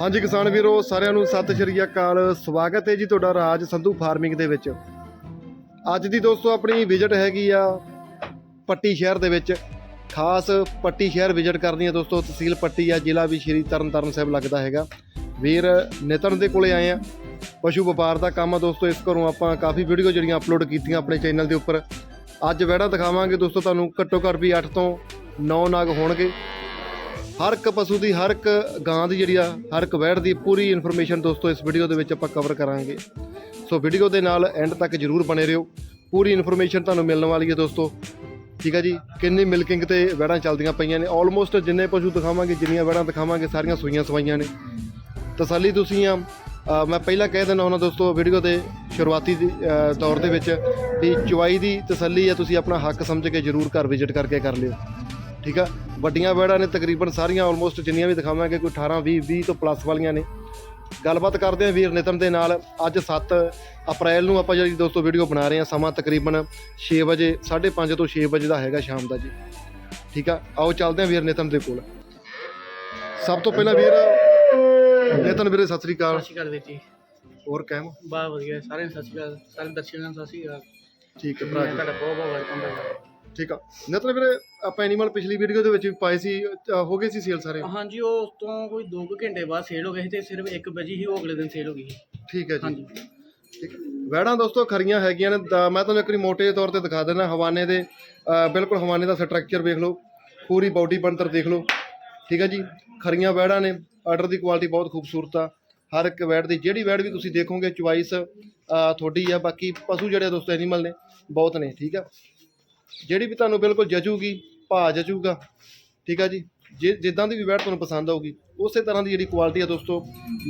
ਹਾਂਜੀ ਕਿਸਾਨ ਵੀਰੋ, ਸਾਰਿਆਂ ਨੂੰ ਸਤਿ ਸ਼੍ਰੀ ਅਕਾਲ। ਸਵਾਗਤ ਹੈ ਜੀ ਤੁਹਾਡਾ ਰਾਜ ਸੰਧੂ ਫਾਰਮਿੰਗ ਦੇ ਵਿੱਚ। ਅੱਜ ਦੀ ਦੋਸਤੋ ਆਪਣੀ ਵਿਜ਼ਿਟ ਹੈਗੀ ਆ ਪੱਟੀ ਸ਼ਹਿਰ ਦੇ ਵਿੱਚ। ਖਾਸ ਪੱਟੀ ਸ਼ਹਿਰ ਵਿਜ਼ਿਟ ਕਰਨੀ ਹੈ ਦੋਸਤੋ, ਤਹਿਸੀਲ ਪੱਟੀ ਆ, ਜ਼ਿਲ੍ਹਾ ਵੀ ਸ਼੍ਰੀ ਤਰਨਤਾਰਨ ਸਾਹਿਬ ਲੱਗਦਾ ਹੈਗਾ। ਵੀਰ ਨਿਤਨ ਦੇ ਕੋਲੇ ਆਏ ਆ। ਪਸ਼ੂ ਵਪਾਰ ਦਾ ਕੰਮ ਆ ਦੋਸਤੋ, ਇਸ ਘਰੋਂ ਆਪਾਂ ਕਾਫੀ ਵੀਡੀਓ ਜਿਹੜੀਆਂ ਅਪਲੋਡ ਕੀਤੀਆਂ ਆਪਣੇ ਚੈਨਲ ਦੇ ਉੱਪਰ। ਅੱਜ ਵਹਿੜਾ ਦਿਖਾਵਾਂਗੇ ਦੋਸਤੋ ਤੁਹਾਨੂੰ, ਘੱਟੋ ਘੱਟ ਵੀ 8 ਤੋਂ 9 ਨਾਗ ਹੋਣਗੇ। ਹਰ ਇੱਕ ਪਸ਼ੂ ਦੀ ਹਰ ਇੱਕ ਗਾਂ ਦੀ ਜਿਹੜੀ ਆ ਹਰ ਇੱਕ ਵੈੜ ਦੀ ਪੂਰੀ ਇਨਫੋਰਮੇਸ਼ਨ ਦੋਸਤੋ ਇਸ ਵੀਡੀਓ ਦੇ ਵਿੱਚ ਆਪਾਂ ਕਵਰ ਕਰਾਂਗੇ। ਸੋ ਵੀਡੀਓ ਦੇ ਨਾਲ ਐਂਡ ਤੱਕ ਜਰੂਰ ਬਣੇ ਰਹੋ। ਪੂਰੀ ਇਨਫੋਰਮੇਸ਼ਨ ਤੁਹਾਨੂੰ ਮਿਲਣ ਵਾਲੀ ਹੈ ਦੋਸਤੋ। ਠੀਕ ਹੈ ਜੀ? ਕਿੰਨੀ ਮਿਲਕਿੰਗ ਤੇ ਵੈੜਾਂ ਚੱਲਦੀਆਂ ਪਈਆਂ ਨੇ। ਆਲਮੋਸਟ ਜਿੰਨੇ ਪਸ਼ੂ ਦਿਖਾਵਾਂਗੇ ਜਿੰਨੀਆਂ ਵੈੜਾਂ ਦਿਖਾਵਾਂਗੇ ਸਾਰੀਆਂ ਸੂਈਆਂ ਸਵਾਈਆਂ ਨੇ। ਤਸੱਲੀ ਤੁਸੀਂ ਆ। ਮੈਂ ਪਹਿਲਾਂ ਕਹਿ ਦਿੰਦਾ ਹੁੰਦਾ ਦੋਸਤੋ ਵੀਡੀਓ ਦੇ ਸ਼ੁਰੂਆਤੀ ਦੀ, ਦੌਰ ਦੇ ਵਿੱਚ ਵੀ ਚੁਆਈ ਦੀ ਤਸੱਲੀ ਹੈ ਤੁਸੀਂ ਆਪਣਾ ਹੱਕ ਸਮਝ ਕੇ ਜਰੂਰ ਘਰ ਵਿਜ਼ਿਟ ਕਰਕੇ ਕਰ ਲਿਓ। ਠੀਕ ਆ? ਵੱਡੀਆਂ ਵੈੜਾਂ ਨੇ ਤਕਰੀਬਨ ਸਾਰੀਆਂ ਆਲਮੋਸਟ ਜਿੰਨੀਆਂ ਵੀ ਦਿਖਾਵਾਂਗੇ ਕੋਈ 18 20 20 ਤੋਂ ਪਲੱਸ ਵਾਲੀਆਂ ਨੇ। ਗੱਲਬਾਤ ਕਰਦੇ ਹਾਂ ਵੀਰ ਨਿਤਨ ਦੇ ਨਾਲ। ਅੱਜ 7 ਅਪ੍ਰੈਲ ਨੂੰ ਆਪਾਂ ਜਿਹੜੀ ਦੋਸਤੋ ਵੀਡੀਓ ਬਣਾ ਰਹੇ ਹਾਂ ਸਮਾਂ ਤਕਰੀਬਨ 6 ਵਜੇ 5:30 ਤੋਂ 6 ਵਜੇ ਦਾ ਹੈਗਾ ਸ਼ਾਮ ਦਾ ਜੀ। ਠੀਕ ਆ? ਆਓ ਚੱਲਦੇ ਹਾਂ ਵੀਰ ਨਿਤਨ ਦੇ ਕੋਲ। ਸਭ ਤੋਂ ਪਹਿਲਾਂ ਵੀਰ ਨਿਤਨ ਵੀਰੇ ਸਤਿ ਸ੍ਰੀ ਅਕਾਲ। ਸਤਿ ਸ਼੍ਰੀ ਅਕਾਲ ਵੀਰ ਜੀ। ਹੋਰ ਕਹਿਮ ਬਾ ਵਧੀਆ ਸਾਰਿਆਂ ਨੂੰ ਸਤਿ ਸ਼੍ਰੀ ਅਕਾਲ। ਸਾਰੇ ਦਰਸ਼ਕਾਂ ਨੂੰ ਸਤਿ ਸ਼੍ਰੀ ਅਕਾਲ। ਠੀਕ ਹੈ ਭਰਾ ਜੀ। ਤੁਹਾਡਾ ਬਹੁਤ ਬਹੁਤ ਵੈਲਕਮ ਕਰਦਾ। ਠੀਕ ਆ। ਨਿਤਨ ਵੀਰੇ ਆਪਾਂ ਐਨੀਮਲ ਪਿਛਲੀ ਵੀਡੀਓ ਦੇ ਵਿੱਚ ਵੀ ਪਾਏ ਸੀ ਅ, ਹੋ ਗਏ ਸੀ ਸੇਲ ਸਾਰੇ? ਹਾਂਜੀ ਉਹ ਉਸ ਤੋਂ ਕੋਈ 2 ਘੰਟੇ ਬਾਅਦ ਸੇਲ ਹੋ ਗਈ ਸੀ ਤੇ ਸਿਰਫ 1 ਵਜੇ ਹੀ ਉਹ ਅਗਲੇ ਦਿਨ ਸੇਲ ਹੋ ਗਈ ਸੀ। ਠੀਕ ਹੈ ਜੀ। ਹਾਂਜੀ। ਠੀਕ। ਵੈੜਾਂ ਦੋਸਤੋ ਖਰੀਆਂ ਹੈਗੀਆਂ ਨੇ। ਤਾਂ ਮੈਂ ਤੁਹਾਨੂੰ ਇੱਕ ਵਾਰੀ ਮੋਟੇ ਤੌਰ ਤੇ ਦਿਖਾ ਦਿੰਦਾ ਹਵਾਨੇ ਦੇ ਅ, ਬਿਲਕੁਲ ਹਵਾਨੇ ਦਾ ਸਟਰਕਚਰ ਵੇਖ ਲਓ। ਪੂਰੀ ਬਾਡੀ ਬਣਤਰ ਦੇਖ ਲਓ। ਠੀਕ ਹੈ ਜੀ। ਖਰੀਆਂ ਵੈੜਾਂ ਨੇ। ਆਰਡਰ ਦੀ ਕੁਆਲਿਟੀ ਬਹੁਤ ਖੂਬਸੂਰਤ ਆ। ਹਰ ਇੱਕ ਵੈੜ ਦੀ ਜਿਹੜੀ ਵੈੜ ਵੀ ਤੁਸੀਂ ਦੇਖੋਗੇ ਚੁਆਇਸ ਤੁਹਾਡੀ ਆ। ਬਾਕੀ ਪਸ਼ੂ ਜਿਹੜੇ ਆ ਦੋਸਤੋ ਐਨੀਮਲ ਨੇ ਬਹੁਤ ਨੇ। ਠੀਕ ਆ। ਜਿਹੜੀ ਵੀ ਤੁਹਾਨੂੰ ਬਿਲਕੁਲ ਜਚੂਗੀ ਭਾ ਜਚੂਗਾ, ਠੀਕ ਆ ਜੀ? ਜੇ, ਜਿੱਦਾਂ ਦੀ ਵੀ ਬੈਠ ਤੁਹਾਨੂੰ ਪਸੰਦ ਆਊਗੀ, ਉਸੇ ਤਰ੍ਹਾਂ ਦੀ ਜਿਹੜੀ ਕੁਆਲਿਟੀ ਆ ਦੋਸਤੋ,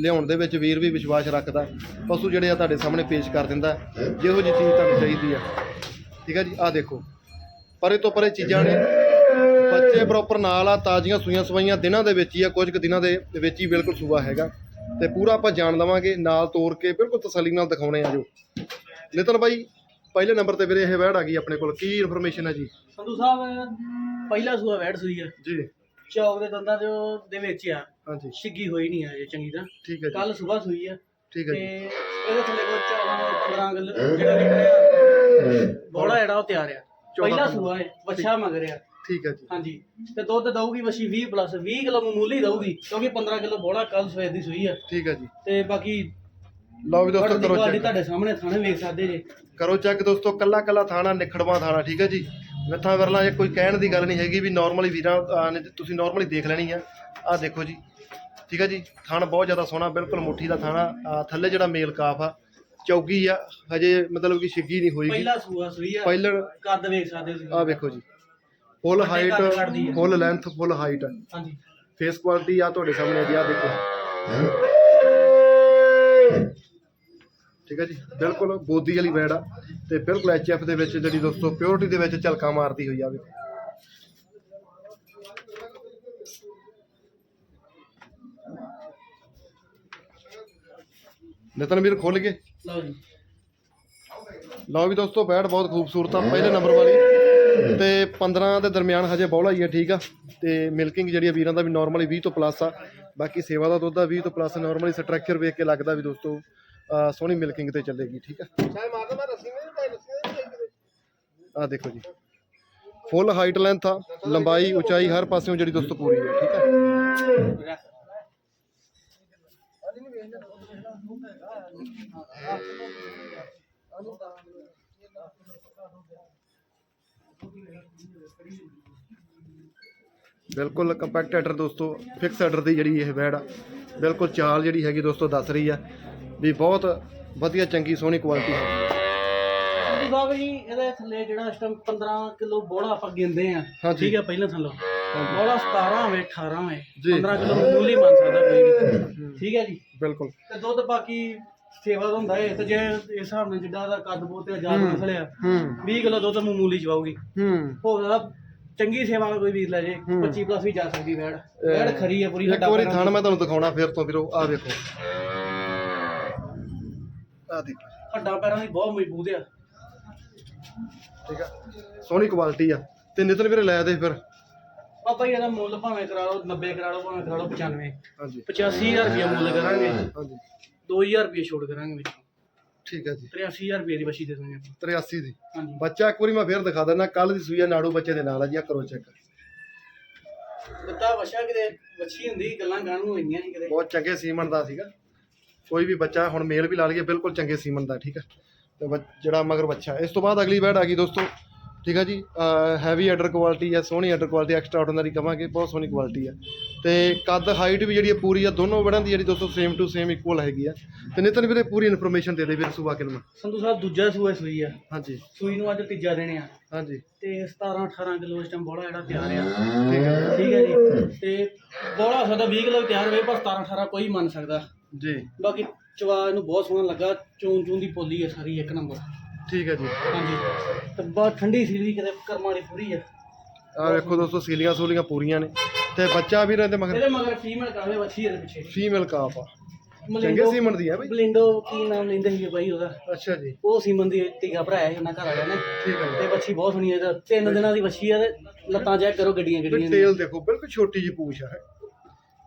ਲਿਆਉਣ ਦੇ ਵਿੱਚ ਵੀਰ ਵੀ ਵਿਸ਼ਵਾਸ ਰੱਖਦਾ, ਪਸ਼ੂ ਜਿਹੜੇ ਆ ਤੁਹਾਡੇ ਸਾਹਮਣੇ ਪੇਸ਼ ਕਰ ਦਿੰਦਾ, ਜਿਹੋ ਜਿਹੀ ਚੀਜ਼ ਤੁਹਾਨੂੰ ਚਾਹੀਦੀ ਆ। ਠੀਕ ਆ ਜੀ? ਆ ਦੇਖੋ, ਪਰੇ ਤੋਂ ਪਰੇ ਚੀਜ਼ਾਂ ਨੇ। ਬੱਚੇ ਪ੍ਰੋਪਰ ਨਾਲ ਆ, ਤਾਜ਼ੀਆਂ ਸੂਈਆਂ ਸਵਾਈਆਂ ਦਿਨਾਂ ਦੇ ਵਿੱਚ ਹੀ ਆ, ਕੁਝ ਕੁ ਦਿਨਾਂ ਦੇ ਵਿੱਚ ਹੀ ਬਿਲਕੁਲ ਸੂਆ ਹੈਗਾ। ਤੇ ਪੂਰਾ ਆਪਾਂ ਜਾਣ ਲਵਾਂਗੇ, ਨਾਲ ਤੋੜ ਕੇ ਬਿਲਕੁਲ ਤਸੱਲੀ ਨਾਲ ਦਿਖਾਉਣੇ ਆ ਜੋ। ਨਿਤਨ ਬਾਈ ਪਹਿਲੇ ਨੰਬਰ ਤੇ ਵੀਰੇ ਇਹ ਵੈੜ ਆ ਗਈ ਆਪਣੇ ਕੋਲ ਕੀ ਇਨਫੋਰਮੇਸ਼ਨ ਹੈ ਜੀ? ਸੰਧੂ ਸਾਹਿਬ ਪਹਿਲਾ ਸੂਆ ਵੈੜ ਸੂਈ ਆ। ਜੀ। ਚੌਕ ਦੇ ਦੰਦਾਂ ਦੇ ਉਹ- ਦੇ ਵਿੱਚ ਆ। ਹਾਂਜੀ। ਛਿੱਗੀ ਹੋਈ ਨਹੀਂ ਆ ਜੇ ਚੰਗੀ ਤਰ੍ਹਾਂ। ਠੀਕ ਹੈ ਜੀ। ਕੱਲ ਸਵੇਰ ਸੂਈ ਆ। ਠੀਕ ਹੈ ਤੇ ਜੀ ਇਹਦੇ ਥੱਲੇ ਕੋਈ 14 15 ਕਿਲੋ ਜਿਹੜਾ ਨਿਕਲਿਆ ਬੋੜਾ ਜਿਹੜਾ ਉਹ ਤਿਆਰ ਆ। ਪਹਿਲਾ ਸੂਆ ਹੈ ਬੱਚਾ ਮਗ ਰਿਹਾ ਠੀਕ ਹੈ ਜੀ। ਹਾਂਜੀ। ਤੇ ਦੁੱਧ ਦਊਗੀ ਵਸ਼ੀ 20 ਪਲੱਸ 20 ਕਿਲੋ ਮਾਮੂਲੀ ਦਊਗੀ ਕਿਉਂਕਿ 15 ਕਿਲੋ ਬੋੜਾ ਕੱਲ ਸਵੇਰ ਦੀ ਸੂਈ ਆ। ਠੀਕ ਹੈ ਜੀ। ਤੇ ਬਾਕੀ ਲਓ ਵੀ ਦੋਸਤੋ ਕਰੋ ਚੈੱਕ ਤੁਹਾਡੇ ਸਾਹਮਣੇ ਥਾਣੇ ਵੇਖ ਸਕਦੇ ਜੇ। ਕਰੋ ਚੈੱਕ ਦੋਸਤੋ ਕੱਲਾ ਕੱਲਾ ਥਾਣਾ ਨਿਖੜਵਾ ਥਾਣਾ ਠੀਕ ਹੈ ਜੀ? ਮਿੱਥਾਂ ਵਰਲਾ ਇਹ ਕੋਈ ਕਹਿਣ ਦੀ ਗੱਲ ਨਹੀਂ ਹੈਗੀ ਵੀ ਨਾਰਮਲੀ ਵੀਰਾਂ ਨੇ ਤੁਸੀਂ ਨਾਰਮਲੀ ਦੇਖ ਲੈਣੀ ਆ। ਆਹ ਦੇਖੋ ਜੀ ਠੀਕ ਹੈ ਜੀ? ਥਣ ਬਹੁਤ ਜ਼ਿਆਦਾ ਸੋਹਣਾ ਬਿਲਕੁਲ ਮੁੱਠੀ ਦਾ ਥਾਣਾ ਥੱਲੇ ਜਿਹੜਾ ਮੇਲ ਕਾਫ ਆ ਚੌਗੀ ਆ ਹਜੇ ਮਤਲਬ ਕਿ ਛਿੱਗੀ ਨਹੀਂ ਹੋਈਗੀ ਪਹਿਲਾ ਸੂਆ ਸੂਈ ਆ ਪਹਿਲਣ ਕੱਦ ਵੇਖ ਸਕਦੇ ਤੁਸੀਂ। ਆਹ ਵੇਖੋ ਜੀ full height. Full length full height ਹਾਂਜੀ। ਫੇਸ ਕੁਆਲਿਟੀ ਆ ਤੁਹਾਡੇ ਸਾਹਮਣੇ ਜੀ ਆ ਦੇਖੋ। ਠੀਕ ਹੈ ਜੀ? ਬਿਲਕੁਲ ਬੋਦੀ ਵਾਲੀ ਵੈੜ ਆ ਤੇ ਬਿਲਕੁਲ ਐਚਐਫ ਦੇ ਵਿੱਚ ਜਿਹੜੀ ਦੋਸਤੋ ਪਿਓਰਿਟੀ ਦੇ ਵਿੱਚ ਝਲਕਾ ਮਾਰਦੀ ਹੋਈ ਆਵੇ ਨਿਤਨ ਵੀਰ ਖੁੱਲ ਗਏ ਲਓ ਜੀ। ਲਓ ਵੀ ਦੋਸਤੋ ਬੈਟ ਬਹੁਤ ਖੂਬਸੂਰਤ ਆ ਪਹਿਲੇ ਨੰਬਰ ਵਾਲੀ। ਤੇ 15 ਦੇ ਦਰਮਿਆਨ ਹਜੇ ਬੌਲਾ ਹੀ ਆ ਠੀਕ ਆ? ਤੇ ਮਿਲਕਿੰਗ ਜਿਹੜੀ ਆ ਵੀਰਾਂ ਦਾ ਵੀ ਨਾਰਮਲੀ 20 ਤੋਂ ਪਲੱਸ ਆ। ਬਾਕੀ ਸੇਵਾ ਦਾ ਦੁੱਧ ਆ 20 ਤੋਂ ਪਲੱਸ ਨਾਰਮਲੀ ਸਟਰਕਚਰ ਵੇਖ ਕੇ ਲੱਗਦਾ ਵੀ ਦੋਸਤੋ। ਸੋਹਣੀ ਮਿਲਕਿੰਗ ਤੇ ਚੱਲੇਗੀ ਠੀਕ ਆ ਆ ਦੇਖੋ ਜੀ। ਫੁੱਲ ਹਾਈਟ ਲੈਂਥ ਆ ਲੰਬਾਈ ਉਚਾਈ ਹਰ ਪਾਸਿਓਂ ਜਿਹੜੀ ਦੋਸਤੋ ਪੂਰੀ ਹੈ ਠੀਕ ਆ ਬਿਲਕੁਲ ਕੰਪੈਕਟ ਆਰਡਰ ਦੋਸਤੋ ਫਿਕਸ ਆਰਡਰ ਦੀ ਜਿਹੜੀ ਇਹ ਵੈੜ ਆ ਬਿਲਕੁਲ ਚਾਲ ਜਿਹੜੀ ਹੈਗੀ ਦੋਸਤੋ ਦੱਸ ਰਹੀ ਆ ਵੀ ਬਹੁਤ ਵਧੀਆ ਚੰਗੀ ਸੋਹਣੀ ਕੁਆਲਿਟੀ ਹੈ। ਸੰਧੂ ਸਾਹਿਬ ਜੀ ਇਹਦੇ ਥੱਲੇ ਜਿਹੜਾ ਇਸ ਟਾਈਮ 15 ਕਿਲੋ ਬੋੜਾ ਆਪਾਂ ਗਿੰਦੇ ਆ ਹਾਂਜੀ। ਠੀਕ ਹੈ ਪਹਿਲਾਂ ਥੱਲੋਂ। ਬੋੜਾ 17 ਹੋਵੇ 18 ਹੋਵੇ ਜੀ। 15 ਕਿਲੋ ਮਾਮੂਲੀ ਮੰਨ ਸਕਦਾ ਕੋਈ ਵੀ। ਠੀਕ ਹੈ ਜੀ। ਬਿਲਕੁਲ। ਤੇ ਦੁੱਧ ਬਾਕੀ ਸੇਵਾ ਦਾ ਹੁੰਦਾ ਹੈ। ਤੇ ਜੇ ਇਸ ਹਿਸਾਬ ਨਾਲ ਜਿੱਦਾਂ ਦਾ ਕੱਦ ਬਹੁਤ ਤੇ ਆਜ਼ਾਦ ਨਸਲਿਆ ਹੂੰ। 20 ਕਿਲੋ ਦੁੱਧ ਮਾਮੂਲੀ ਚਵਾਉਗੀ ਹੂੰ ਹੋ। ਸਕਦਾ ਚੰਗੀ ਸੇਵਾ ਨਾਲ ਕੋਈ ਵੀਰ ਲੈ ਜੇ 25 ਪਲੱਸ ਵੀ ਜਾ ਸਕਦੀ ਵੈੜ। ਵੈੜ ਖਰੀ ਹੈ ਪੂਰੀ ਇੱਕ ਵਾਰੀ ਥਣ ਮੈਂ ਤੁਹਾਨੂੰ ਦਿਖਾਉਣਾ ਫਿਰ ਤੋਂ ਵੀਰੋ ਆ ਵੇਖੋ। ਆ ਦੇਖੋ ਹੱਡਾਂ ਪੈਰਾਂ ਦੀ ਬਹੁਤ ਮਜ਼ਬੂਤ ਆ। ਠੀਕ ਆ। ਸੋਹਣੀ ਕੁਆਲਿਟੀ ਆ। ਤੇ ਨਿਤਨ ਵੀਰੇ ਲੈ ਦੇ ਫਿਰ। ਪਾਪਾ ਜੀ ਇਹਦਾ ਮੁੱਲ ਭਾਵੇਂ ਕਰਾ ਲਓ 90 ਕਰਾ ਲਓ ਭਾਵੇਂ ਕਰਾ ਲਓ 95 ਹਾਂਜੀ। 85000 ਰੁਪਏ ਮੁੱਲ ਕਰਾਂਗੇ। ਹਾਂਜੀ। 2000 ਰੁਪਏ ਛੋੜ ਕਰਾਂਗੇ ਵਿੱਚੋਂ। ਠੀਕ ਹੈ ਜੀ। 83000 ਰੁਪਏ ਦੀ ਬੱਚੀ ਦੇ ਦਾਂਗੇ ਆਪਾਂ। 83 ਦੀ। ਹਾਂਜੀ। ਬੱਚਾ ਇੱਕ ਵਾਰੀ ਮੈਂ ਫੇਰ ਦਿਖਾ ਦਿੰਦਾ ਕੱਲ ਦੀ ਸੂਈ ਆ ਨਾੜੂ ਬੱਚੇ ਦੇ ਨਾਲ ਆ ਜੀ ਆ ਕਰੋ ਚੈੱਕ ਦਿੱਤਾ ਵਛਾ ਕਿਤੇ ਵੱਛੀ ਹੁੰਦੀ ਗੱਲਾਂ ਗਾਣ ਨੂੰ ਇੰਨੀਆਂ ਨਹੀਂ ਕਿਤੇ। ਬਹੁਤ ਚੰਗੇ ਸੀਮਨ ਦਾ ਸੀਗਾ। ਕੋਈ ਵੀ ਬੱਚਾ ਹੁਣ ਮੇਲ ਵੀ ਲਾ ਲਈਏ ਬਿਲਕੁਲ ਚੰਗੇ ਸੀਮਨ ਦਾ ਠੀਕ ਹੈ? ਤੇ ਜਿਹੜਾ ਮਗਰ ਬੱਚਾ ਇਸ ਤੋਂ ਬਾਅਦ ਅਗਲੀ ਬੈਡ ਆ ਗਈ ਦੋਸਤੋ। ਠੀਕ ਹੈ ਜੀ? ਹੈਵੀ ਆਰਡਰ ਕੁਆਲਿਟੀ ਹੈ ਸੋਹਣੀ ਆਰਡਰ ਕੁਆਲਿਟੀ ਐਕਸਟਰਾ ਆਰਡੀਨਰੀ ਕਵਾਂਗੇ ਬਹੁਤ ਸੋਹਣੀ ਕੁਆਲਿਟੀ ਹੈ। ਤੇ ਕੱਦ ਹਾਈਟ ਵੀ ਜਿਹੜੀ ਹੈ ਪੂਰੀ ਆ ਦੋਨੋਂ ਬੜਾਂ ਦੀ ਜਿਹੜੀ ਦੋਸਤੋ ਸੇਮ ਟੂ ਸੇਮ ਇਕੁਅਲ ਹੈਗੀ ਆ। ਤੇ ਨਿਤਨ ਵੀਰੇ ਪੂਰੀ ਇਨਫੋਰਮੇਸ਼ਨ ਦੇ ਦੇ ਵੀਰ ਸੁਬਾ ਕਿਲਮਾ ਸੰਧੂ ਸਾਹਿਬ ਦੂਜਾ ਸੂਆ ਸੂਈ ਆ। ਹਾਂਜੀ। ਸੂਈ ਨੂੰ ਅੱਜ ਤੀਜਾ ਦਿਨ ਆ। ਹਾਂਜੀ। ਤੇ 17 18 ਕਿਲੋ ਇਸ ਟਾਈਮ ਬੋਲਾ ਜਿਹੜਾ ਤਿਆਰ ਆ। ਠੀਕ ਹੈ। ਜੀ। ਤੇ ਬੋਲਾ ਸਕਦਾ 20 ਕਿਲੋ ਤਿਆਰ ਹੋਵੇ ਪਰ 17 18 ਕੋਈ ਮੰਨ ਸਕਦਾ। ਜੀ। ਬਾਕੀ ਚਵਾ ਇਹਨੂੰ ਬਹੁਤ ਸੋਹਣਾ ਲੱਗਾ। ਚੂਨ ਚੂਨ ਦੀ ਪੋਲੀ ਹੈ ਸਾਰੀ ਇੱਕ ਨੰਬਰ। ਠੀਕ ਹੈ ਜੀ। ਹਾਂਜੀ। ਤੇ ਬਹੁਤ ਠੰਡੀ ਸੀ ਵੀ ਕਿਤੇ ਕਰਮਾਂ ਵਾਲੀ ਪੂਰੀ ਆ। ਆ ਵੇਖੋ ਦੋਸਤੋ ਸੀਲੀਆਂ ਸੂਲੀਆਂ ਪੂਰੀਆਂ ਨੇ। ਤੇ ਬੱਚਾ ਵੀ ਰਹਿੰਦੇ ਮਗਰ? ਇਹਦੇ ਮਗਰ ਫੀਮੇਲ ਕਾਵੇ ਵੱਛੀ ਇਹਦੇ ਪਿੱਛੇ। ਫੀਮੇਲ ਕਾਪ ਆ। ਚੰਗੇ ਸੀਮਨ ਦੀ ਆ ਬਈ। ਬਲਿੰਡੋ ਕੀ ਨਾਮ ਲੈਂਦੇ ਸੀ ਬਾਈ ਉਹਦਾ? ਅੱਛਾ ਜੀ। ਉਹ ਸੀਮਨ ਦੀ ਟੀਕਾ ਭਰਾਇਆ ਸੀ ਉਹਨਾਂ ਘਰ ਵਾਲਿਆਂ ਨੇ। ਠੀਕ ਹੈ ਤੇ ਵੱਛੀ ਬਹੁਤ ਸੋਹਣੀ ਹੈ ਤਿੰਨ ਦਿਨਾਂ ਦੀ ਵੱਛੀ ਆ ਤੇ ਲੱਤਾਂ ਚੈੱਕ ਕਰੋ ਗੱਡੀਆਂ ਗੱਡੀਆਂ। ਟੇਲ ਦੇਖੋ ਬਿਲਕੁਲ ਛੋਟੀ ਜੀ ਪੂਛ ਆ।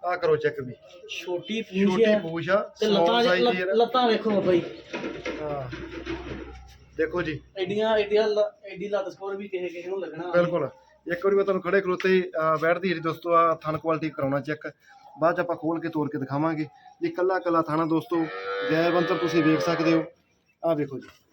ਆ ਕਰੋ ਚੈੱਕ ਵੀ। ਛੋਟੀ ਪੂੰਛ ਛੋਟੀ ਹੈ। ਪੂਛ ਆ ਤੇ ਲੱਤਾਂ ਦੀ। ਲੱਤਾਂ ਵੇਖੋ ਬਾਈ ਹਾਂ। ਦੇਖੋ ਜੀ। ਐਡੀਆਂ ਐਡੀਆਂ ਲ- ਐਡੀ ਲੱਤ ਸਕੋਰ ਵੀ ਕਿਸੇ ਕਿਸੇ ਨੂੰ ਲੱਗਣਾ। ਬਿਲਕੁਲ। ਇੱਕ ਵਾਰੀ ਮੈਂ ਤੁਹਾਨੂੰ ਖੜੇ ਖਲੋਤੇ ਹੀ, ਅਹ, ਬੈਠਦੀ ਜਿਹੜੀ ਦੋਸਤੋ ਆ ਥਣ ਕੁਆਲਿਟੀ ਕਰਾਉਣਾ ਚੈੱਕ ਬਾਅਦ ਚ ਆਪਾਂ ਖੋਲ ਕੇ ਤੋੜ ਕੇ ਦਿਖਾਵਾਂਗੇ। ਜੀ ਕੱਲਾ ਕੱਲਾ ਥਾਣਾ ਦੋਸਤੋ ਅੰਤਰ ਤੁਸੀਂ ਵੇਖ ਸਕਦੇ ਹੋ। ਆ ਵੇਖੋ ਜੀ।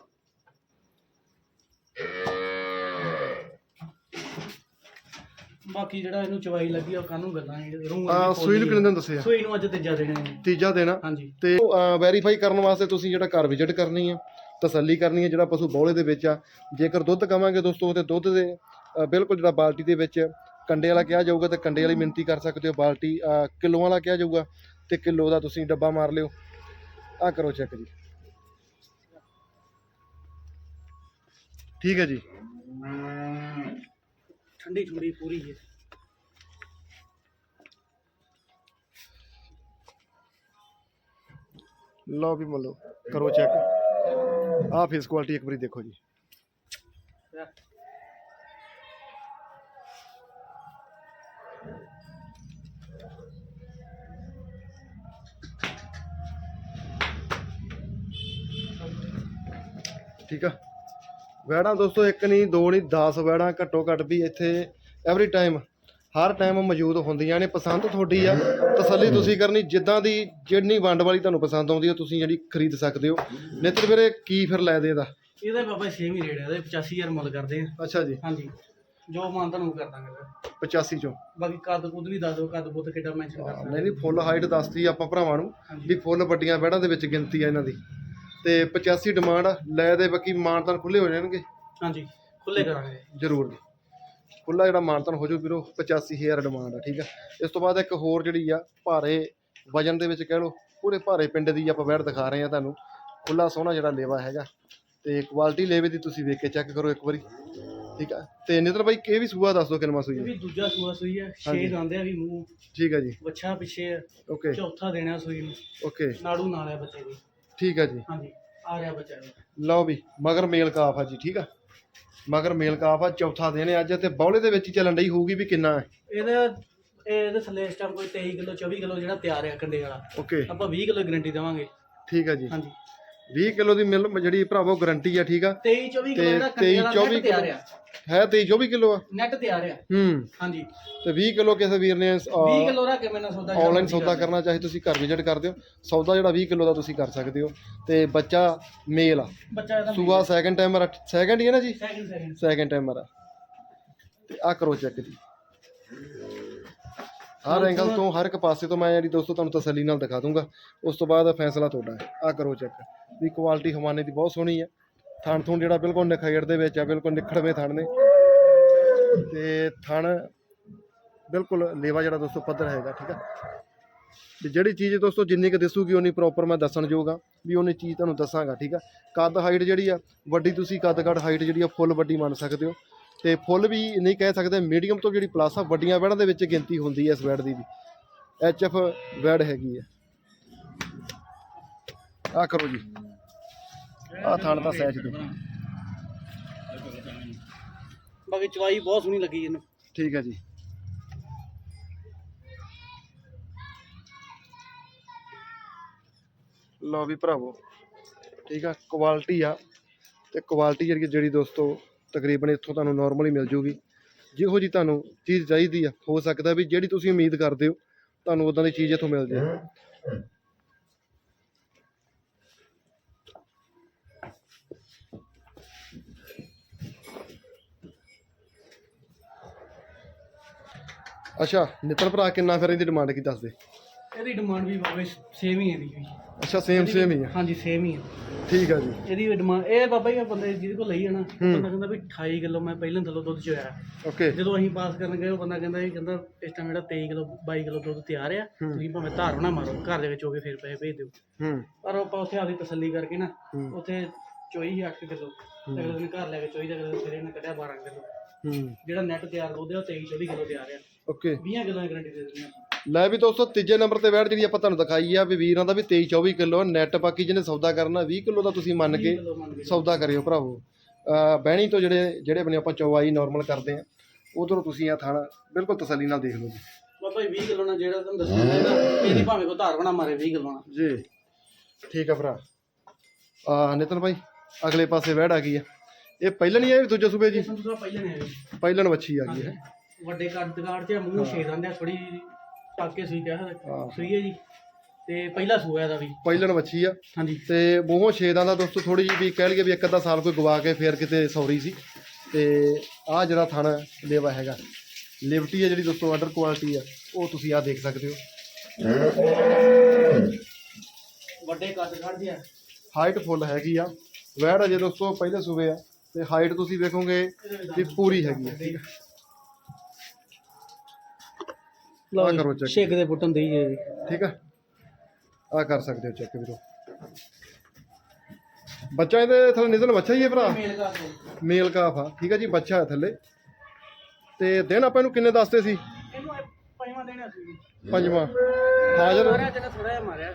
ਬਾਕੀ ਜਿਹੜਾ ਇਹਨੂੰ ਚਵਾਈ ਲੱਗੀ ਆ ਉਹ ਕਾਨੂੰ ਗੱਲਾਂ ਇਹ ਰੂਹ ਆ ਸੂਈ ਨੂੰ ਕਿੰਨੇ ਦਿਨ ਦੱਸਿਆ? ਸੂਈ ਨੂੰ ਅੱਜ ਤੀਜਾ ਦੇਣਾ ਹੈ। ਤੀਜਾ ਦਿਨ ਆ। ਹਾਂਜੀ। ਤੇ ਵੈਰੀਫਾਈ ਕਰਨ ਵਾਸਤੇ ਤੁਸੀਂ ਜਿਹੜਾ ਘਰ ਵਿਜ਼ਿਟ ਕਰਨੀ ਆ ਤਸੱਲੀ ਕਰਨੀ ਹੈ ਜਿਹੜਾ ਪਸ਼ੂ ਬੌਲੇ ਦੇ ਵਿੱਚ ਆ। ਜੇਕਰ ਦੁੱਧ ਕਵਾਂਗੇ ਦੋਸਤੋ ਤੇ ਦੁੱਧ ਦੇ ਅ, ਬਿਲਕੁਲ ਜਿਹੜਾ ਬਾਲਟੀ ਦੇ ਵਿੱਚ ਕੰਡੇ ਵਾਲਾ ਕਿਹਾ ਜਾਊਗਾ ਤੇ ਕੰਡੇ ਵਾਲੀ ਮਿੰਤੀ ਕਰ ਸਕਦੇ ਹੋ ਬਾਲਟੀ ਅ, ਕਿਲੋ ਵਾਲਾ ਕਿਹਾ ਜਾਊਗਾ ਤੇ ਕਿਲੋ ਦਾ ਤੁਸੀਂ ਡੱਬਾ ਮਾਰ ਲਿਓ। ਆ ਕਰੋ ਚੈੱਕ ਜੀ। ਠੀਕ ਹੈ ਜੀ। ਠੰਡੀ ਠੰਡੀ ਪੂਰੀ ਹੈ ਲਓ ਵੀ ਮੱਲੋ ਕਰੋ ਚੈੱਕ ਆ ਫੇਸ ਕੁਆਲਿਟੀ ਇੱਕ ਵਾਰੀ ਦੇਖੋ ਜੀ ਠੀਕ ਆ ਵੈੜਾਂ ਦੋਸਤੋ ਇੱਕ ਨਹੀਂ ਦੋ ਨਹੀਂ 10 ਵੈੜਾਂ ਘੱਟੋ ਘੱਟ ਵੀ ਇੱਥੇ ਐਵਰੀ ਟਾਈਮ ਹਰ ਟਾਈਮ ਮੌਜੂਦ ਹੁੰਦੀਆਂ ਨੇ ਪਸੰਦ ਤੁਹਾਡੀ ਆ। ਤਸੱਲੀ ਤੁਸੀਂ ਕਰਨੀ ਜਿੱਦਾਂ ਦੀ ਜਿੰਨੀ ਵੰਡ ਵਾਲੀ ਤੁਹਾਨੂੰ ਪਸੰਦ ਆਉਂਦੀ ਹੈ ਤੁਸੀਂ ਜਿਹੜੀ ਖਰੀਦ ਸਕਦੇ ਹੋ। ਨਿੱਤਰ ਵੀਰੇ ਕੀ ਫਿਰ ਲੈ ਦੇ ਇਹਦਾ? ਇਹਦਾ ਬਾਬਾ ਸੇਮ ਹੀ ਰੇਟ ਹੈ ਇਹਦੇ 85000 ਮੁੱਲ ਕਰਦੇ ਆ। ਅੱਛਾ ਜੀ। ਹਾਂਜੀ। ਜੋ ਮਾਨ ਤੁਹਾਨੂੰ ਕਰ ਦਾਂਗੇ 85 ਚੋਂ। ਬਾਕੀ ਕੱਦ ਕੁੱਦ ਵੀ ਦੱਸ ਦਿਓ ਕੱਦ ਬੁੱਧ ਕਿੱਡਾ ਮੈਂਸ਼ਨ ਕਰ ਨਹੀਂ ਨਹੀਂ ਫੁੱਲ ਹਾਈਟ ਦੱਸਦੀ ਆਪਾਂ ਭਰਾਵਾਂ ਨੂੰ। ਵੀ ਫੁੱਲ ਵੱਡੀਆਂ ਬੈੜਾਂ ਦੇ ਵਿੱਚ ਗਿਣਤੀ ਆ ਇਹਨਾਂ ਦੀ। ਤੇ 85 ਡਿਮਾਂਡ ਆ ਲੈ ਦੇ ਬਾਕੀ ਮਾਨਤਾਨ ਖੁੱਲੇ ਹੋ ਜਾਣਗੇ। ਹਾਂਜੀ ਖੁੱਲੇ ਕਰਾਂਗੇ। ਜ਼ਰੂਰ। ਜੀ ਖੁੱਲਾ ਜਿਹੜਾ ਮਾਨਤਾਨ ਹੋ ਜਾਊ ਵੀਰੋ 85000 ਡਿਮਾਂਡ ਆ ਠੀਕ ਆ। ਇਸ ਤੋਂ ਬਾਅਦ ਇੱਕ ਹੋਰ ਜਿਹੜੀ ਆ ਭਾਰੇ ਵਜਨ ਦੇ ਵਿੱਚ ਕਹਿ ਲਓ ਪੂਰੇ ਭਾਰੇ ਪਿੰਡ ਦੀ ਆਪਾਂ ਬੈੜ ਦਿਖਾ ਰਹੇ ਆ ਤੁਹਾਨੂੰ। ਖੁੱਲਾ ਸੋਹਣਾ ਜਿਹੜਾ ਲੇਵਾ ਹੈਗਾ ਤੇ ਕੁਆਲਿਟੀ ਲੇਵੇ ਦੀ ਤੁਸੀਂ ਵੇਖ ਕੇ ਚੈੱਕ ਕਰੋ ਇੱਕ ਵਾਰੀ ਠੀਕ ਆ। ਤੇ ਨਿਤਰ ਬਾਈ ਇਹ ਵੀ ਸੂਆ ਦੱਸ ਦਿਓ ਕਿੰਨਾ ਸੂਈ ਇਹ ਹੈ ਵੀ ਦੂਜਾ ਸੂਆ ਸੂਈ ਹੈ ਹਾਂਜੀ। ਛੇ ਆ ਵੀ ਮੂੰਹ। ਠੀਕ ਆ ਜੀ। ਵੱਛਾ ਪਿੱਛੇ ਆ ਓਕੇ। ਚੌਥਾ ਦੇਣਾ ਸੂਈ ਨੂੰ। ਓਕੇ। ਨਾੜੂ ਨਾਲ ਹੈ ਬੱਚੇ ਦੀ। ਠੀਕ ਆ ਜੀ। ਹਾਂਜੀ ਆ ਰਿਹਾ ਬੱਚਾ। ਲਓ ਵੀ ਮਗਰ ਮੇਲ ਕਾਫ ਆ ਜੀ ਠੀਕ ਆ? ਮਗਰ ਮੇਲ ਕਾਫ ਆ ਚੌਥਾ ਦਿਨ ਹੈ ਅੱਜ ਤੇ ਬੌਲੇ ਦੇ ਵਿੱਚ ਹੀ ਚੱਲਣ ਡਈ ਹੋਊਗੀ ਵੀ ਕਿੰਨਾ ਹੈ। ਇਹਦਾ ਇਹ ਇਹਦੇ ਥੱਲੇ ਇਸ ਟਾਈਮ ਕੋਈ 23 ਕਿਲੋ 24 ਕਿਲੋ ਜਿਹੜਾ ਤਿਆਰ ਹੈ ਕੰਡੇ ਵਾਲਾ। ਓਕੇ। ਆਪਾਂ 20 ਕਿਲੋ ਗਾਰੰਟੀ ਦੇਵਾਂਗੇ। ਠੀਕ ਆ ਜੀ। ਹਾਂਜੀ। 20 ਕਿਲੋ ਦੀ ਮਿਲ ਜਿਹੜੀ ਭਰਾਵੋ ਗਾਰੰਟੀ ਆ ਠੀਕ ਆ? 23 24 ਕਿਲੋ ਤੇ ਜਿਹੜਾ ਕੰਡੇ 23 ਵਾਲਾ 24 ਨੈਟ ਤਿਆਰ ਆ। ਹੈ 23 24 ਕਿਲੋ ਆ? ਨੈਟ ਤਿਆਰ ਆ। ਹੂੰ। ਹਾਂਜੀ। ਤੇ 20 ਕਿਲੋ ਕਿਸੇ ਵੀਰ ਨੇ 20 ਕਿਲੋ ਰੱਖ ਕੇ ਮੈਨਾਂ ਸੌਦਾ ਆਨਲਾਈਨ ਸੌਦਾ ਕਰਨਾ ਚਾਹੇ ਤੁਸੀਂ ਘਰ ਵਿਜ਼ਿਟ ਕਰ ਦਿਓ। ਸੌਦਾ ਜਿਹੜਾ 20 ਕਿਲੋ ਦਾ ਤੁਸੀਂ ਕਰ ਸਕਦੇ ਹੋ। ਤੇ ਬੱਚਾ ਮੇਲ ਆ। ਬੱਚਾ ਇਹਦਾ ਸੂਆ ਸੈਕੰਡ ਟਾਈਮਰ ਸੈਕੰਡ ਹੀ ਹੈ ਨਾ ਜੀ? ਸੈਕਿੰਡ ਸੈਕਿੰਡ ਸੈਕੰਡ ਟਾਈਮਰ ਆ। ਤੇ ਆ ਕਰੋ ਚੈੱਕ ਜੀ। ਹਰ ਐਂਗਲ ਤੋਂ ਹਰ ਇੱਕ ਪਾਸੇ ਤੋਂ ਮੈਂ ਜਿਹੜੀ ਦੋਸਤੋ ਤੁਹਾਨੂੰ ਤਸੱਲੀ ਨਾਲ ਦਿਖਾ ਦੂੰਗਾ। ਉਸ ਤੋਂ ਬਾਅਦ ਫੈਸਲਾ ਤੁਹਾਡਾ ਹੈ। ਆ ਕਰੋ ਚੈੱਕ ਵੀ ਕੁਆਲਿਟੀ ਹਵਾਨੇ ਦੀ ਬਹੁਤ ਸੋਹਣੀ ਹੈ ਥਣ ਥੁਣ ਜਿਹੜਾ ਬਿਲਕੁਲ ਨਖੇੜ ਦੇ ਵਿੱਚ ਆ, ਬਿਲਕੁਲ ਨਿਖੜਵੇਂ ਥਣ ਨੇ। ਤੇ ਥਣ ਬਿਲਕੁਲ ਲੇਵਾ ਜਿਹੜਾ ਦੋਸਤੋ ਪੱਧਰ ਹੈਗਾ, ਠੀਕ ਆ। ਤੇ ਜਿਹੜੀ ਚੀਜ਼ ਦੋਸਤੋ ਜਿੰਨੀ ਕੁ ਦਿਸੂਗੀ ਉਨੀ ਪ੍ਰੋਪਰ ਮੈਂ ਦੱਸਣ ਜੋਗਾ ਵੀ ਉਹਨੇ ਚੀਜ਼ ਤੁਹਾਨੂੰ ਦੱਸਾਂਗਾ, ਠੀਕ ਆ। ਕੱਦ ਹਾਈਟ ਜਿਹੜੀ ਆ, ਵੱਡੀ ਤੁਸੀਂ ਕੱਦ ਕੱਦ ਹਾਈਟ ਜਿਹੜੀ ਆ, ਫੁੱਲ ਵੱਡੀ ਮੰਨ ਸਕਦੇ ਹੋ। ਤੇ ਫੁੱਲ ਵੀ ਨਹੀਂ ਕਹਿ ਸਕਦੇ ਮੀਡੀਅਮ ਤੋਂ ਜਿਹੜੀ ਪਲੱਸ ਆ, ਵੱਡੀਆਂ ਵੈੜਾਂ ਦੇ ਵਿੱਚ ਗਿਣਤੀ ਹੁੰਦੀ ਹੈ ਇਸ ਵੈੜ ਦੀ ਵੀ। ਐਚ ਐਫ ਵੈੜ ਹੈਗੀ ਹੈ ਆ ਕਰੋ ਜੀ। ਆ ਥਾਣ ਦਾ ਸੈਜ ਦੇ ਬਾਕੀ ਚਵਾਈ ਬਹੁਤ ਸੋਹਣੀ ਲੱਗੀ ਇਹਨੂੰ। ਠੀਕ ਹੈ ਜੀ। ਲਓ ਵੀ ਭਰਾਵੋ ਠੀਕ ਆ ਕੁਆਲਿਟੀ ਆ। ਤੇ ਕੁਆਲਿਟੀ ਜਿਹੜੀ ਜਿਹੜੀ ਦੋਸਤੋ ਤਕਰੀਬਨ ਇੱਥੋਂ ਤੁਹਾਨੂੰ ਨਾਰਮਲੀ ਮਿਲ ਜੂਗੀ। ਜਿਹੋ ਜੀ ਤੁਹਾਨੂੰ ਚੀਜ਼ ਚਾਹੀਦੀ ਆ ਹੋ ਸਕਦਾ ਵੀ ਜਿਹੜੀ ਤੁਸੀਂ ਉਮੀਦ ਕਰਦੇ ਹੋ ਤੁਹਾਨੂੰ ਉਦਾਂ ਦੀ ਚੀਜ਼ ਇੱਥੋਂ ਮਿਲ ਜਾਏ। ਅੱਛਾ ਨਿਤਨ ਭਰਾ ਕਿੰਨਾ ਫਿਰ ਇਹਦੀ ਡਿਮਾਂਡ ਕੀ ਦੱਸਦੇ? ਇਹਦੀ ਡਿਮਾਂਡ ਵੀ ਬਾਬਾ ਸੇਮ ਹੀ ਹੈ ਇਹਦੀ ਵੀ ਅੱਛਾ ਸੇਮ ਸੇਮ ਹੀ। ਆ ਹਾਂਜੀ ਸੇਮ ਹੀ ਹੈ। ਠੀਕ ਆ ਜੀ। ਇਹਦੀ ਡਿਮਾਂਡ ਇਹ ਬਾਬਾ ਜੀ ਬੰਦੇ ਜਿਹਦੇ ਕੋਲ ਲਈ ਹੈ ਨਾ ਉਹ ਬੰਦਾ ਕਹਿੰਦਾ ਵੀ 28 ਕਿਲੋ ਮੈਂ ਪਹਿਲਾਂ ਥੱਲੋਂ ਦੁੱਧ ਚੋਇਆ ਓਕੇ। ਜਦੋਂ ਅਸੀਂ ਪਾਸ ਕਰਨ ਗਏ ਉਹ ਬੰਦਾ ਕਹਿੰਦਾ ਇਹ ਕਹਿੰਦਾ ਇਸ ਟਾਈਮ ਜਿਹੜਾ 23 ਕਿਲੋ 22 ਕਿਲੋ ਦੁੱਧ ਤਿਆਰ ਆ ਤੁਸੀਂ ਭਾਵੇਂ ਧਾਰ ਨਾ ਮਾਰੋ ਘਰ ਦੇ ਵਿੱਚ ਹੋ ਕੇ ਫਿਰ ਪੈਸੇ ਭੇਜ ਦਿਓ। ਹੂੰ। ਪਰ ਆਪਾਂ ਉੱਥੇ ਆਪਦੀ ਤਸੱਲੀ ਕਰਕੇ ਨਾ। ਉੱਥੇ ਚੋਈ 8 ਕਿਲੋ। ਅਗਲੇ ਦਿਨ ਘਰ ਲੈ ਕੇ ਚੋਈ ਦਾ ਅਗਲੇ ਦਿਨ ਫਿਰ ਇਹਨੇ ਕੱਢਿਆ 12 ਕਿਲੋ। ਹੂੰ। ਜਿਹੜਾ ਨੈਟ ਤਿਆਰ ਦੁੱਧ ਉਹ 23 24 ਕਿਲੋ ਤਿਆਰ ਆ। ਓਕੇ। 20 ਕਿਲੋ ਦੀ ਗਰੰਟੀ ਦੇ ਦਿੰਦੇ ਆਪਾਂ। ਲੈ ਵੀ ਦੋਸਤੋ ਤੀਜੇ ਨੰਬਰ ਤੇ ਵੈਟ ਜਿਹੜੀ ਆਪਾਂ ਤੁਹਾਨੂੰ ਦਿਖਾਈ ਆ ਵੀ ਵੀਰਾਂ ਦਾ ਵੀ 23 24 ਕਿਲੋ ਨੈਟ ਬਾਕੀ ਜਿਹਨੇ ਸੌਦਾ ਕਰਨਾ 20 ਕਿਲੋ ਦਾ ਤੁਸੀਂ ਮੰਨ 20 ਕੇ ਸੌਦਾ ਕਰਿਓ ਭਰਾਵੋ। ਬਹਿਣੀ ਤੋਂ ਜਿਹੜੇ ਜਿਹੜੇ ਬਣੇ ਆਪਾਂ ਚੌਵਾਈ ਨਾਰਮਲ ਕਰਦੇ ਆ ਉਧਰੋਂ ਤੁਸੀਂ ਆ ਥਾਣਾ ਬਿਲਕੁਲ ਤਸੱਲੀ ਨਾਲ ਦੇਖ ਲਓ ਜੀ। ਬਾਬਾ ਜੀ 20 ਕਿਲੋ ਨਾਲ ਜਿਹੜਾ ਤੁਹਾਨੂੰ ਦੱਸਣਾ ਨਾ ਇਹਦੀ ਭਾਵੇਂ ਕੋ ਧਾਰ ਬਣਾ ਮਾਰੇ 20 ਕਿਲੋ ਨਾਲ। ਜੀ। ਠੀਕ ਆ ਭਰਾ। ਆ ਨਿਤਨ ਭਾਈ ਅਗਲੇ ਪਾਸੇ ਵੈੜ ਆ ਗਈ ਆ। ਇਹ ਪਹਿਲਾਂ ਨਹੀਂ ਆਈ ਦੂਜੇ ਸੂਬੇ ਜੀ? ਸੰਤੂ ਸਾਹਿਬ ਪਹਿਲਾਂ ਨੇ ਆਏ। ਪਹਿਲਾਂ ਵੱਛੀ ਆ ਗਈ ਹੈ। ਵੱਡੇ ਕੱਦ ਕਾੜ ਤੇ ਮੂੰਹ ਛੇਦ ਆਂਦੇ ਥੋੜੀ ਟਾਕੇ ਕਹਿ ਹਾਂ। ਸੂਈ ਹੈ ਜੀ। ਤੇ ਪਹਿਲਾ ਸੂਆ ਇਹਦਾ ਵੀ। ਪਹਿਲਾਂ ਵੱਛੀ ਆ। ਹਾਂਜੀ। ਤੇ ਮੂੰਹੋਂ ਛੇਦਾਂ ਦਾ ਦੋਸਤੋ ਥੋੜੀ ਜਿਹੀ ਵੀ ਕਹਿ ਲਈਏ ਵੀ ਇੱਕ ਅੱਧਾ ਸਾਲ ਕੋਈ ਗਵਾ ਕੇ ਫੇਰ ਕਿਤੇ ਸੌਰੀ ਸੀ। ਤੇ ਆਹ ਜਿਹੜਾ ਥਣ ਲੇਵਾ ਹੈਗਾ ਲਿਵਟੀ ਹੈ ਜਿਹੜੀ ਦੋਸਤੋ ਆਰਡਰ ਕੁਆਲਿਟੀ ਆ ਉਹ ਤੁਸੀਂ ਆ ਦੇਖ ਸਕਦੇ ਹੋ। ਵੱਡੇ ਕੱਦ ਕਾੜ ਦੇ ਆ। ਹਾਈਟ ਫੁੱਲ ਹੈਗੀ ਆ। ਵੈੜ ਅਜੇ ਦੋਸਤੋ ਪਹਿਲੇ ਸੂਬੇ ਆ। ਤੇ ਹਾਈਟ ਤੁਸੀਂ ਵੇਖੋਗੇ ਵੀ ਪੂਰੀ ਹੈਗੀ ਆ। ਆਹ ਕਰੋ check। ਛੇਕ ਦੇ ਪੁੱਟਣ ਹੈ ਜੀ। ਠੀਕ ਆ? ਆ ਕਰ ਸਕਦੇ ਹੋ ਚੈੱਕ ਵੀਰੋ। ਬੱਚਾ ਇਹਦੇ ਥੱਲੇ ਨਿਜ਼ਲ ਬੱਚਾ ਹੀ ਹੈ ਭਰਾ? ਮੇਲ ਕਰ ਦੋ ਮੇਲ ਕਾਫ ਆ। ਠੀਕ ਆ ਜੀ ਬੱਚਾ ਹੈ ਥੱਲੇ। ਤੇ ਦਿਨ ਆਪਾਂ ਇਹਨੂੰ ਕਿੰਨੇ ਦੱਸਦੇ ਸੀ? ਇਹਨੂੰ ਇਹ ਪੰਜਵਾਂ ਦੇਣਾ ਸੀ ਪੰਜਵਾਂ। ਹਾਜ਼ਰ? ਮਾਰਿਆ ਜਿਹੜਾ ਥੋੜਾ ਜਿਹਾ ਮਾਰਿਆ।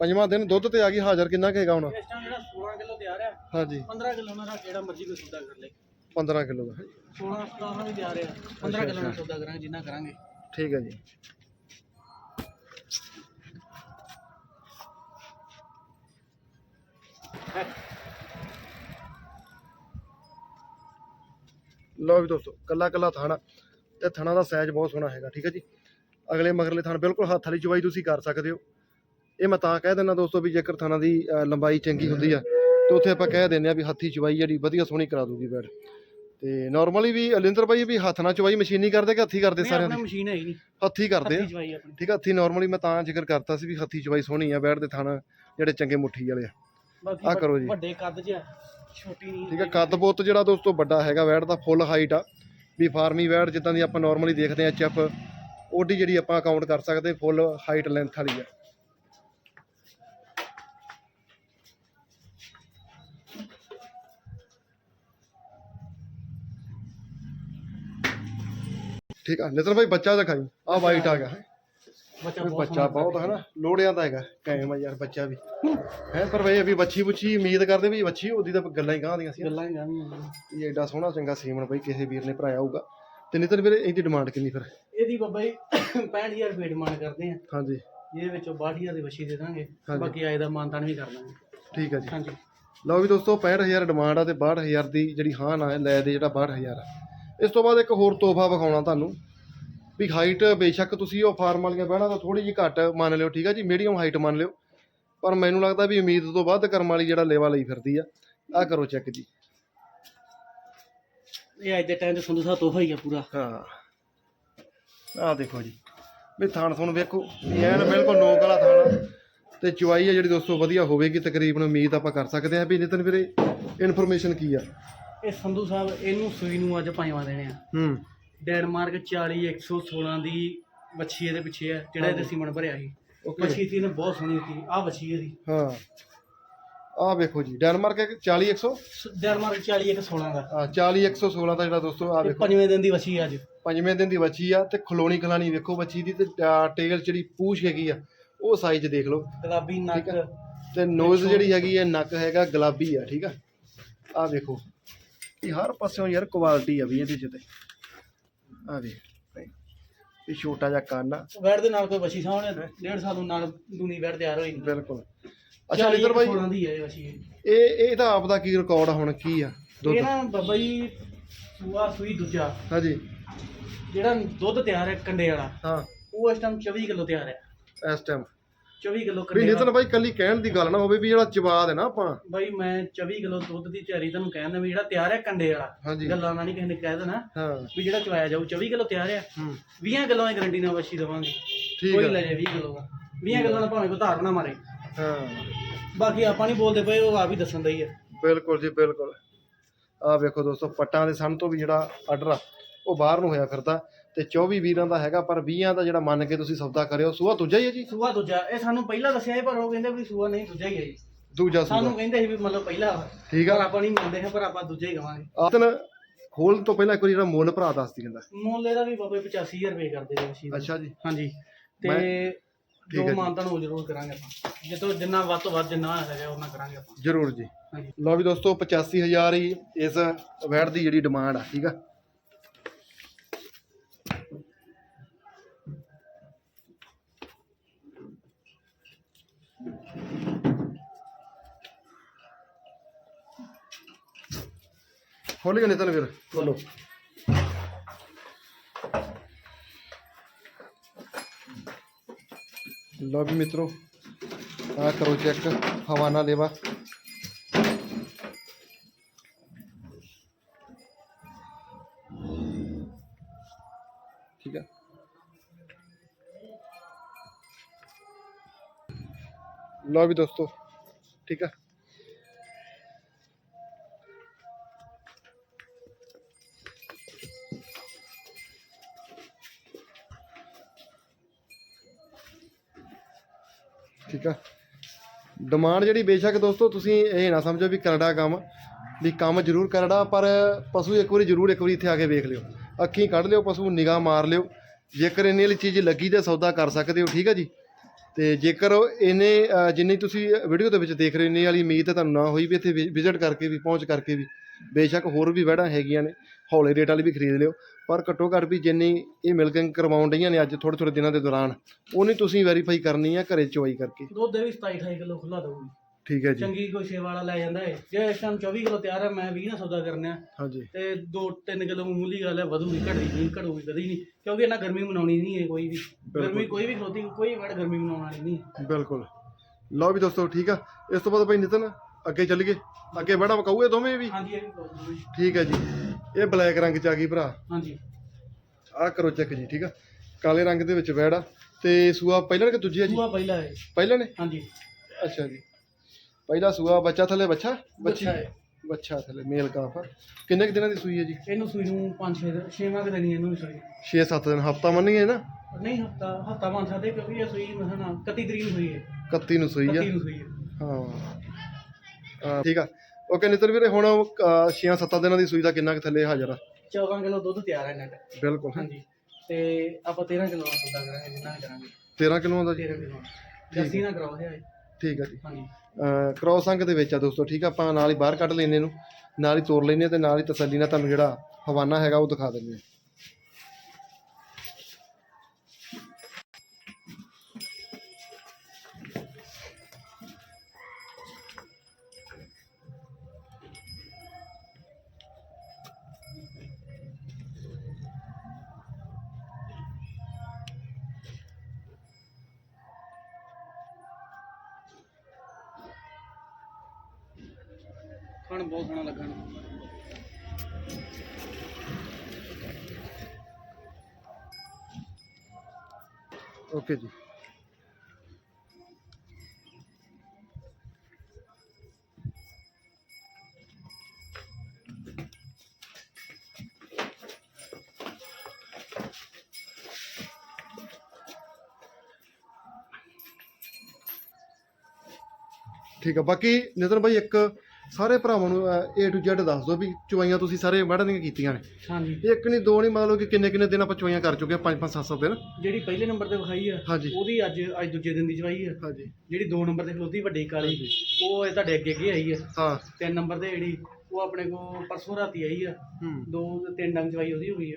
ਪੰਜਵਾਂ ਦਿਨ ਦੁੱਧ ਤੇ ਆ ਗਈ ਹਾਜ਼ਰ ਕਿੰਨਾ ਕੁ ਹੈਗਾ ਹੁਣ? ਇਸ ਟਾਈਮ ਜਿਹੜਾ 16 ਕਿਲੋ ਤਿਆਰ ਆ ਹਾਂਜੀ। 15 ਕਿਲੋ ਨਾਲ ਜਿਹੜਾ ਮਰਜ਼ੀ ਕੋਈ ਸੌਦਾ ਕਰ ਲੇ। 15 ਕਿਲੋ ਦਾ। 16 17 ਵੀ ਤਿਆਰ ਆ 15 ਕਿਲੋ ਨਾਲ ਸੌਦਾ ਕਰਾਂਗੇ ਜਿੰਨਾ ਕਰਾਂਗੇ। ਠੀਕ ਹੈ ਜੀ। ਲਓ ਵੀ ਦੋਸਤੋ, ਕੱਲਾ ਕੱਲਾ ਥਾਣਾ ਤੇ ਥਾਣਾ ਦਾ ਸਾਈਜ਼ ਬਹੁਤ ਸੋਹਣਾ ਹੈਗਾ, ਠੀਕ ਹੈ ਜੀ। ਅਗਲੇ ਮਗਰਲੇ ਥਣ ਬਿਲਕੁਲ ਹੱਥ ਵਾਲੀ ਚਵਾਈ ਤੁਸੀਂ ਕਰ ਸਕਦੇ ਹੋ। ਇਹ ਮੈਂ ਤਾਂ ਕਹਿ ਦਿੰਦਾ ਦੋਸਤੋ ਵੀ ਜੇਕਰ ਥਣਾ ਦੀ ਲੰਬਾਈ ਚੰਗੀ ਹੁੰਦੀ ਆ, ਤੇ ਉੱਥੇ ਆਪਾਂ ਕਹਿ ਦਿੰਦੇ ਆ ਵੀ ਹੱਥੀ ਚਵਾਈ ਜਿਹੜੀ ਵਧੀਆ ਸੋਹਣੀ ਕਰਾ ਦੂਗੀ ਬੈਠ। ਤੇ ਨਾਰਮਲੀ ਵੀ ਅਲਿੰਦਰ ਭਾਈ ਵੀ ਹੱਥ ਨਾਲ ਚਵਾਈ ਮਸ਼ੀਨੀ ਕਰਦੇ ਕਿ ਹੱਥੀ ਕਰਦੇ ਸਾਰਿਆਂ ਦੀ? ਮਸ਼ੀਨ ਹੈ ਹੀ ਨਹੀਂ ਹੱਥੀ ਕਰਦੇ ਆ। ਹੱਥੀ ਚਵਾਈ ਆਪਣੀ। ਠੀਕ ਆ ਹੱਥੀ ਨਾਰਮਲੀ ਮੈਂ ਤਾਂ ਜ਼ਿਕਰ ਕਰਤਾ ਸੀ ਵੀ ਹੱਥੀ ਚਵਾਈ ਸੋਹਣੀ ਆ ਬੈਠ ਦੇ ਥਾਣਾ ਜਿਹੜੇ ਚੰਗੇ ਮੁੱਠੀ ਵਾਲੇ ਆ। ਬਾਕੀ ਆਹ ਕਰੋ ਜੀ। ਵੱਡੇ ਕੱਦ 'ਚ ਆ ਛੋਟੀ ਨਹੀਂ ਠੀਕ ਆ ਕੱਦ ਬੁੱਤ ਜਿਹੜਾ ਦੋਸਤੋ ਵੱਡਾ ਹੈਗਾ ਵੈੜ ਦਾ ਫੁੱਲ ਹਾਈਟ ਆ। ਵੀ ਫਾਰਮੀ ਵੈੜ ਜਿੱਦਾਂ ਦੀ ਆਪਾਂ ਨਾਰਮਲੀ ਦੇਖਦੇ ਆ ਐਚਐਫ ਉਹਦੀ ਜਿਹੜੀ ਆਪਾਂ ਕਾਊਂਟ ਕਰ ਸਕਦੇ ਫੁੱਲ ਹਾਈਟ ਲੈਂਥ ਵਾਲੀ ਆ। ਠੀਕ ਆ ਨਿਤਨ ਭਾਈ ਬੱਚਾ ਦਿਖਾਈ। ਆ ਵਾਈਟ ਆ ਗਿਆ। ਬੱਚਾ ਵੀ ਬਹੁਤ ਬੱਚਾ ਬਹੁਤ ਹੈ ਨਾ ਲੋੜਿਆਂ ਦਾ ਹੈਗਾ ਕਾਇਮ ਆ ਯਾਰ ਬੱਚਾ ਵੀ। ਹੈ ਪਰ ਬਈ ਅਭੀ ਬੱਚੀ ਬੁੱਚੀ ਉਮੀਦ ਕਰਦੇ ਵੀ ਬੱਚੀ ਉਹਦੀ ਤਾਂ ਗੱਲਾਂ ਹੀ ਗਾਂ ਦੀਆਂ ਸੀ ਗੱਲਾਂ ਹੀ ਗਾਣੀਆਂ ਇਹ ਐਡਾ ਸੋਹਣਾ ਚੰਗਾ ਸੀਮਨ ਬਈ ਕਿਸੇ ਵੀਰ ਨੇ ਭਰਾਇਆ ਹੋਊਗਾ। ਤੇ ਨਿਤਨ ਵੀਰੇ ਇਹਦੀ ਡਿਮਾਂਡ ਕਿੰਨੀ ਫਿਰ? ਇਹਦੀ ਬਾਬਾ ਜੀ 65000 ਰੁਪਏ ਡਿਮਾਂਡ ਕਰਦੇ ਆ। ਹਾਂਜੀ। ਇਹਦੇ ਵਿੱਚੋਂ 62000 ਦੀ ਵਛੀ ਦੇ ਦਾਂਗੇ। ਬਾਕੀ ਆਏ ਦਾ ਮਾਨਤਾਨ ਵੀ ਕਰ ਦਾਂਗੇ। ਠੀਕ ਆ ਜੀ। ਹਾਂਜੀ। ਲਓ ਵੀ ਦੋਸਤੋ 65000 ਡਿਮਾਂਡ ਆ ਤੇ 62000 ਦੀ ਜਿਹੜੀ ਹਾਂ ਨਾ ਲੈ ਦੇ ਜਿਹੜਾ 62000 ਆ। ਇਸ ਤੋਂ ਬਾਅਦ ਇੱਕ ਹੋਰ ਤੋਹਫਾ ਵਿਖਾਉਣਾ ਤੁਹਾਨੂੰ ਵੀ ਹਾਈਟ ਬੇਸ਼ੱਕ ਤੁਸੀਂ ਉਹ ਫਾਰਮ ਵਾਲੀਆਂ ਬਹਿਣਾ ਤਾਂ ਥੋੜੀ ਜਿਹੀ ਘੱਟ ਮੰਨ ਲਿਓ ਠੀਕ ਆ ਜੀ? ਮੀਡੀਅਮ ਹਾਈਟ ਮੰਨ ਲਿਓ। ਪਰ ਮੈਨੂੰ ਲੱਗਦਾ ਵੀ ਉਮੀਦ ਤੋਂ ਵੱਧ ਕਰਮ ਵਾਲੀ ਜਿਹੜਾ ਲੇਵਾ ਲਈ ਫਿਰਦੀ ਆ ਆ ਕਰੋ ਚੈੱਕ ਜੀ। ਇਹ ਅੱਜ ਦੇ ਟਾਈਮ ਤੇ ਸੰਧੂ ਸਾਹਿਬ ਤੋਹਫਾ ਹੀ ਆ ਪੂਰਾ। ਹਾਂ। ਆਹ ਦੇਖੋ ਜੀ। ਵੀ ਥਾਣ ਥੁਣ ਵੇਖੋ ਵੀ ਐਨ ਬਿਲਕੁਲ ਨੋਕ ਵਾਲਾ ਥਾਣ ਆ। ਤੇ ਚੁਆਈ ਆ ਜਿਹੜੀ ਦੋਸਤੋ ਵਧੀਆ ਹੋਵੇਗੀ ਤਕਰੀਬਨ ਉਮੀਦ ਆਪਾਂ ਕਰ ਸਕਦੇ ਆ ਵੀ ਨਿਤਨ ਵੀਰੇ ਇਨਫੋਰਮੇਸ਼ਨ ਕੀ ਆ? ਇਹ ਸੰਧੂ ਸਾਹਿਬ ਇਹਨੂੰ ਸੂਈ ਨੂੰ ਅੱਜ ਪੰਜਵਾਂ ਦੇਣੇ ਆ। ਹੂੰ। ਡੈਨਮਾਰਕ 40 116 ਦੀ ਵੱਛੀ ਇਹਦੇ ਪਿੱਛੇ ਆ ਜਿਹੜਾ ਇਹਦੇ ਸੀਮਨ ਭਰਿਆ ਸੀ। ਵੱਛੀ ਸੀ ਇਹਨੇ ਬਹੁਤ ਸੋਹਣੀ ਸੀ ਆਹ ਵੱਛੀ ਇਹਦੀ। ਹਾਂ। ਆਹ ਵੇਖੋ ਜੀ ਡੈਨਮਾਰਕ ਇੱਕ 40 100 ਸ- ਡੈਨਮਾਰਕ 40 116 ਦਾ। ਆ 40 116 ਦਾ ਜਿਹੜਾ ਦੋਸਤੋ ਆ ਇਹ ਵੇਖੋ। ਪੰਜਵੇਂ ਦਿਨ ਦੀ ਵੱਛੀ ਆ ਅੱਜ। ਪੰਜਵੇਂ ਦਿਨ ਦੀ ਬੱਚੀ ਆ ਤੇ ਖਲੋਣੀ ਖਲਾਣੀ ਵੇਖੋ ਬੱਚੀ ਦੀ ਤੇ ਅਹ, ਟੇਲ ਜਿਹੜੀ ਪੂਛ ਹੈਗੀ ਆ ਉਹ ਸਾਈਜ਼ ਦੇਖ ਲਓ। ਗੁਲਾਬੀ ਨੱਕ ਠੀਕ ਆ। ਤੇ ਨੋਜ਼ ਜਿਹੜੀ ਹੈਗੀ ਹੈ ਨੱਕ ਹੈਗਾ ਗੁਲਾਬੀ ਆ ਠੀਕ ਆ? ਆ ਵੇਖੋ। ਇਹ ਹਰ ਪਾਸਿਓਂ ਯਾਰ ਕੁਆਲਿਟੀ ਆ ਵੀ ਇਹਦੇ ਚ ਤੇ। ਆ ਵੇ ਇਹ ਛੋਟਾ ਜਿਹਾ ਕੰਨ ਆ। ਵੈੜ ਦੇ ਨਾਲ ਕੋਈ ਵੱਛੀ ਸਾਹਮਣੇ ਡੇਢ ਸਾਲ ਨੂੰ ਨਾਲ ਦੂਣੀ ਵੈੜ ਤਿਆਰ ਹੋਈ ਬਿਲਕੁਲ। ਅੱਛਾ ਨਿਤਰ ਬਾਈ 16 ਦੀ ਹੈ ਇਹ ਇਹ ਇਹ ਤਾਂ ਆਪ ਦਾ ਕੀ ਰਿਕਾਰਡ ਹੁਣ ਕੀ ਆ? ਦੁੱਧ। ਇਹ ਨਾ ਬਾਬਾ ਜੀ ਸੂਆ ਸੂਈ ਦੂਜਾ। ਹਾਂਜੀ। ਜਿਹੜਾ ਦੁੱਧ ਤਿਆਰ ਹੈ ਕੰਡੇ ਵਾਲਾ ਹਾਂ। ਉਹ ਇਸ ਟਾਈਮ 24 ਕਿਲੋ ਤਿਆਰ ਹੈ। ਇਸ ਟਾਈਮ 24 ਕਿਲੋ ਵੀ ਨਿਤਨ ਬਾਈ ਕੱਲੀ ਕਹਿਣ ਦੀ ਗੱਲ ਨਾ ਹੋਵੇ ਵੀ ਜਿਹੜਾ ਚਬਾ ਦੇ ਨਾ ਆਪਾਂ। ਬਾਈ ਮੈਂ 24 ਕਿਲੋ ਦੁੱਧ ਦੀ ਤਿਆਰੀ ਤੁਹਾਨੂੰ ਕਹਿੰਦਾ ਵੀ ਜਿਹੜਾ ਤਿਆਰ ਹੈ ਕੰਡੇ ਵਾਲਾ। ਹਾਂਜੀ। ਗੱਲਾਂ ਨਾਲ ਨਹੀਂ ਕਿਸੇ ਨੇ ਕਹਿ ਦੇਣਾ ਹਾਂ। ਵੀ ਜਿਹੜਾ ਚਵਾਇਆ ਜਾਊ 24 ਕਿਲੋ ਤਿਆਰ ਹੈ। ਹੂੰ। 20 ਕਿਲੋ ਦੀ ਗਾਰੰਟੀ ਨਾਲ ਵਛੀ ਦਵਾਂਗੇ। ਠੀਕ ਕੋਈ ਆ। ਲੈ ਜਾਏ 20 ਕਿਲੋ ਦਾ। 20 ਕਿਲੋ ਦਾ ਭਾਵੇਂ ਕੋਈ ਧਾਰ ਨਾ ਮਾਰੇ। ਹਾਂ। ਬਾਕੀ ਆਪਾਂ ਨਹੀਂ ਬੋਲਦੇ ਪਏ ਉਹ ਆਪ ਹੀ ਦੱਸਣ ਦਾ ਹੀ ਹੈ ਬਿਲਕੁਲ ਜੀ ਬਿਲਕੁਲ। ਆਹ ਵੇਖੋ ਦੋਸਤੋ ਪੱਟਾਂ ਦੇ ਸਣ ਤੋਂ ਵੀ ਜਿਹੜਾ ਆਰਡਰ ਆ ਉਹ ਬਾਹਰ ਨੂੰ ਹੋਇਆ ਫਿਰਦਾ। ਤੇ 24 ਵੀਰਾਂ ਦਾ ਹੈਗਾ ਪਰ 20 ਦਾ ਜਿਹੜਾ ਮੰਨ ਕੇ ਤੁਸੀਂ ਸੌਦਾ ਕਰਿਓ ਸੂਆ ਦੂਜਾ ਹੀ ਹੈ ਜੀ? ਸੂਆ ਦੂਜਾ ਇਹ ਸਾਨੂੰ ਪਹਿਲਾਂ ਦੱਸਿਆ ਸੀ ਪਰ ਉਹ ਕਹਿੰਦੇ ਵੀ ਸੂਆ ਨਹੀਂ ਦੂਜਾ ਹੀ ਹੈ ਜੀ। ਦੂਜਾ ਸੂਆ। ਸਾਨੂੰ ਕਹਿੰਦੇ ਸੀ ਵੀ ਮਤਲਬ ਪਹਿਲਾ। ਠੀਕ ਪਰ ਆ ਆਪਾਂ ਨਹੀਂ ਮੰਨਦੇ ਹਾਂ ਪਰ ਆਪਾਂ ਦੂਜਾ ਹੀ ਕਵਾਂਗੇ। ਆਤਨ ਖੋਲ ਤੋਂ ਪਹਿਲਾਂ ਇੱਕ ਵਾਰੀ ਜਿਹੜਾ ਮੁੱਲ ਭਰਾ ਦੱਸ ਦੀ ਕਹਿੰਦਾ ਮੁੱਲ ਇਹਦਾ ਵੀ ਬਾਬੇ 85000 ਰੁਪਏ ਕਰਦੇ ਮਸ਼ੀਨ। ਅੱਛਾ ਜੀ। ਹਾਂਜੀ। ਤੇ ਜੋ ਠੀਕ ਹੈ ਜੀ। ਜ਼ਰੂਰ ਕਰਾਂਗੇ ਆਪਾਂ। ਜਿੱਤੋਂ ਜਿੰਨਾ ਵੱਧ ਤੋਂ ਵੱਧ ਜਿੰਨਾ ਹੈਗਾ ਉਹਨਾਂ ਕਰਾਂਗੇ ਆਪਾਂ। ਜ਼ਰੂਰ ਜੀ। ਲਓ ਵੀ ਦੋਸਤੋ 85000 ਹੀ ਇਸ ਵੈਟ ਦੀ ਜਿਹੜੀ ਡਿਮਾਂਡ ਆ ਠੀਕ ਆ? ਖੋਲ ਗਏ ਨਿਤਨ ਵੀਰ ਖੋਲੋ ਲਓ ਵੀ ਮਿੱਤਰੋ ਆ ਕਰੋ ਚੈੱਕ ਹਵਾਨਾ ਲੇਵਾ ਠੀਕ ਹੈ ਲਓ ਵੀ ਦੋਸਤੋ ਠੀਕ ਆ? ਡਿਮਾਂਡ ਜਿਹੜੀ ਬੇਸ਼ੱਕ ਦੋਸਤੋ ਤੁਸੀਂ ਇਹ ਨਾ ਸਮਝੋ ਵੀ ਕਰੜਾ ਕੰਮ, ਵੀ ਕੰਮ ਜ਼ਰੂਰ ਕਰੜਾ ਪਰ ਪਸ਼ੂ ਇੱਕ ਵਾਰੀ ਜ਼ਰੂਰ ਇੱਕ ਵਾਰੀ ਇੱਥੇ ਆ ਕੇ ਵੇਖ ਲਿਓ। ਅੱਖੀਂ ਕੱਢ ਲਿਓ, ਪਸ਼ੂ ਨਿਗਾਹ ਮਾਰ ਲਿਓ। ਜੇਕਰ ਇੰਨੇ ਵਾਲੀ ਚੀਜ਼ ਲੱਗੀ ਤਾਂ ਸੌਦਾ ਕਰ ਸਕਦੇ ਹੋ, ਠੀਕ ਆ ਜੀ? ਤੇ ਜੇਕਰ ਉਹ ਇਹਨੇ ਜਿੰਨੀ ਤੁਸੀਂ ਵੀਡੀਓ ਦੇ ਵਿੱਚ ਦੇਖ ਰਹੇ ਹੋ, ਇੰਨੀ ਵਾਲੀ ਉਮੀਦ ਤਾਂ ਤੁਹਾਨੂੰ ਨਾ ਹੋਈ ਵੀ ਇੱਥੇ ਵਿਜ਼ਿਟ ਕਰਕੇ ਵੀ, ਪਹੁੰਚ ਕਰਕੇ ਵੀ, ਬੇਸ਼ੱਕ ਹੋਰ ਵੀ ਵਹਿੜਾਂ ਹੈਗੀਆਂ ਨੇ, ਹੌਲੇ ਰੇਟ ਵਾਲੀ ਵੀ ਖਰੀਦ ਲਿਓ। ਪਰ ਘੱਟੋ ਘੱਟ ਵੀ ਜਿੰਨੀ ਇਹ ਮਿਲਕਿੰਗ ਕਰਵਾਉਣ ਡਈਆਂ ਨੇ ਅੱਜ ਥੋੜੇ ਥੋੜੇ ਦਿਨਾਂ ਦੇ ਦੌਰਾਨ ਉਹਨੀ ਤੁਸੀਂ ਵੈਰੀਫਾਈ ਕਰਨੀ ਆ ਘਰੇ ਚੋਈ ਕਰਕੇ। ਦੁੱਧ ਇਹ ਵੀ 27 28 ਕਿਲੋ ਖੁੱਲਾ ਦਊਗੀ। ਠੀਕ ਹੈ ਜੀ। ਚੰਗੀ ਕੋਈ ਸੇਵਾ ਵਾਲਾ ਲੈ ਜਾਂਦਾ ਹੈ ਜੇ ਇਸ ਟਾਈਮ 24 ਕਿਲੋ ਤਿਆਰ ਹੈ ਮੈਂ 20 ਨਾਲ ਸੌਦਾ ਕਰਨਾ ਹਾਂਜੀ। ਤੇ 2-3 ਕਿਲੋ ਮਾਮੂਲੀ ਗੱਲ ਹੈ ਵਧੂਗੀ ਘਟਦੀ ਨਹੀਂ ਘਟੂਗੀ ਕਦੀ ਨਹੀਂ। ਕਿਉਂਕਿ ਇਹਨਾਂ ਗਰਮੀ ਮਨਾਉਣੀ ਨਹੀਂ ਹੈ ਕੋਈ ਵੀ। ਗਰਮੀ ਕੋਈ ਵੀ ਖਲੋਤੀ ਕੋਈ ਵੜ ਗਰਮੀ ਮਨਾਉਣ ਵਾਲੀ ਨਹੀਂ ਬਿਲਕੁਲ। ਲਓ ਵੀ ਦੋਸਤੋ ਠੀਕ ਆ। ਇਸ ਤੋਂ ਬਾਅਦ ਭਾਈ ਨਿਤਨ ਅੱਗੇ ਚੱਲੀਏ? ਅੱਗੇ ਬੜਾ ਵਕਾਊਏ ਦੋਵੇਂ ਵੀ? ਹਾਂਜੀ ਇਹ ਵੀ। ਠੀਕ ਹੈ ਜੀ। ਇਹ ਬਲੈਕ ਰੰਗ ਚ ਆ ਗਈ ਭਰਾ। ਹਾਂਜੀ। ਆਹ ਕਰੋ ਚੈੱਕ ਜੀ ਠੀਕ ਆ? ਕਾਲੇ ਰੰਗ ਦੇ ਵਿੱਚ ਵੈੜ ਆ। ਤੇ ਸੂਆ ਪਹਿਲਾਂ ਕਿ ਦੂਜੀ ਆ ਜੀ? ਸੂਆ ਪਹਿਲਾ ਹੈ। ਪਹਿਲਾਂ ਨੇ? ਹਾਂਜੀ। ਅੱਛਾ ਜੀ। ਪਹਿਲਾ ਸੂਆ ਬੱਚਾ ਥੱਲੇ ਬੱਚਾ? ਬੱਚੀ? ਬੱਚਾ ਹੈ। ਬੱਚਾ ਥੱਲੇ ਮੇਲ ਕਾਫ ਆ। ਕਿੰਨੇ ਕੁ ਦਿਨਾਂ ਦੀ ਸੂਈ ਹੈ ਜੀ? ਇਹਨੂੰ ਸੂਈ ਨੂੰ 5-6 ਛੇਵਾਂ ਕਿ ਦਿਨ ਇਹਨੂੰ ਵੀ ਸੂਈ। 6-7 ਦਿਨ ਹਫਤਾ ਮੰਨੀਏ ਨਾ? ਨਹੀਂ ਹਫਤਾ ਹਫਤਾ ਮੰਨ ਸਕਦੇ ਕਿਉਂਕਿ ਇਹ ਸੂਈ ਮਸਣਾ 31 ਤਰੀਕ ਨੂੰ ਹੋਈ ਹੈ। 31 ਨੂੰ ਸੂਈ ਆ। 31 ਨੂੰ ਸੂਈ ਹੈ ਹਾਂ। ਹਾਂ, ਠੀਕ ਆ। ਓਕੇ ਨਿਤਰ ਵੀਰੇ ਹੁਣ 6-7 ਦਿਨਾਂ ਦੀ ਸੂਈ ਦਾ ਕਿੰਨਾ ਕੁ ਥੱਲੇ ਹਾਜ਼ਰ ਆ? 14 ਕਿਲੋ ਦੁੱਧ ਤਿਆਰ ਹੈ ਨੈਟ ਬਿਲਕੁਲ। ਹਾਂਜੀ। ਤੇ ਆਪਾਂ 13 ਕਿਲੋ ਦਾ ਸੌਦਾ ਕਰਾਂਗੇ ਜਿੰਨਾ ਵੀ ਕਰਾਂਗੇ। 13 ਕਿਲੋਆਂ ਦਾ ਜੀ? 13 ਕਿਲੋ ਜੱਸੀ ਨਾ ਕਰਾਓ ਹੈ ਠੀਕ ਆ ਜੀ। ਹਾਂਜੀ। ਕ੍ਰੋਸ ਅੰਕ ਦੇ ਵਿੱਚ ਆ ਦੋਸਤੋ ਠੀਕ ਆ? ਆਪਾਂ ਨਾਲ ਹੀ ਬਾਹਰ ਕੱਢ ਲੈਨੇ ਇਹਨੂੰ ਨਾਲ ਹੀ ਤੋੜ ਲੈਨੇ ਤੇ ਨਾਲ ਹੀ ਤਸੱਲੀ ਨਾਲ ਤੁਹਾਨੂੰ ਜਿਹੜਾ ਹਵਾਨਾ ਹੈਗਾ ਉਹ ਦਿਖਾ ਦਿੰਦੇ ਆ। ਓਕੇ ਜੀ। ਠੀਕ ਆ ਬਾਕੀ ਨਿਤਨ ਭਾਈ ਇੱਕ ਸਾਰੇ ਭਰਾਵਾਂ ਨੂੰ A to Z ਦੱਸ ਦਿਓ ਵੀ ਚੁਆਈਆਂ ਤੁਸੀਂ ਸਾਰੇ ਮੈਡਮ ਦੀਆਂ ਕੀਤੀਆਂ ਨੇ। ਹਾਂਜੀ। ਇੱਕ ਨਹੀਂ ਦੋ ਨਹੀਂ ਮਤਲਬ ਕਿ ਕਿੰਨੇ ਕਿੰਨੇ ਦਿਨ ਆਪਾਂ ਚੁਆਈਆਂ ਕਰ ਚੁੱਕੇ ਆ 5 5 7 7 ਦਿਨ। ਜਿਹੜੀ ਪਹਿਲੇ ਨੰਬਰ ਤੇ ਵਿਖਾਈ ਆ ਹਾਂਜੀ। ਉਹਦੀ ਅੱਜ ਅੱਜ ਦੂਜੇ ਦਿਨ ਦੀ ਚਵਾਈ ਆ। ਹਾਂਜੀ। ਜਿਹੜੀ 2 ਨੰਬਰ ਤੇ ਖਲੋਤੀ ਵੱਡੀ ਕਾਲੀ ਉਹ ਇਹ ਤੁਹਾਡੇ ਅੱਗੇ ਅੱਗੇ ਆਈ ਆ। ਹਾਂ। ਤਿੰਨ ਨੰਬਰ ਤੇ ਜਿਹੜੀ ਉਹ ਆਪਣੇ ਕੋ ਪਰਸੋਂ ਰਾਤੀ ਆਈ ਆ। ਹੂੰ। ਦੋ ਤਿੰਨ ਡੰਗ ਚਵਾਈ ਉਹਦੀ ਹੋ ਗਈ ਆ।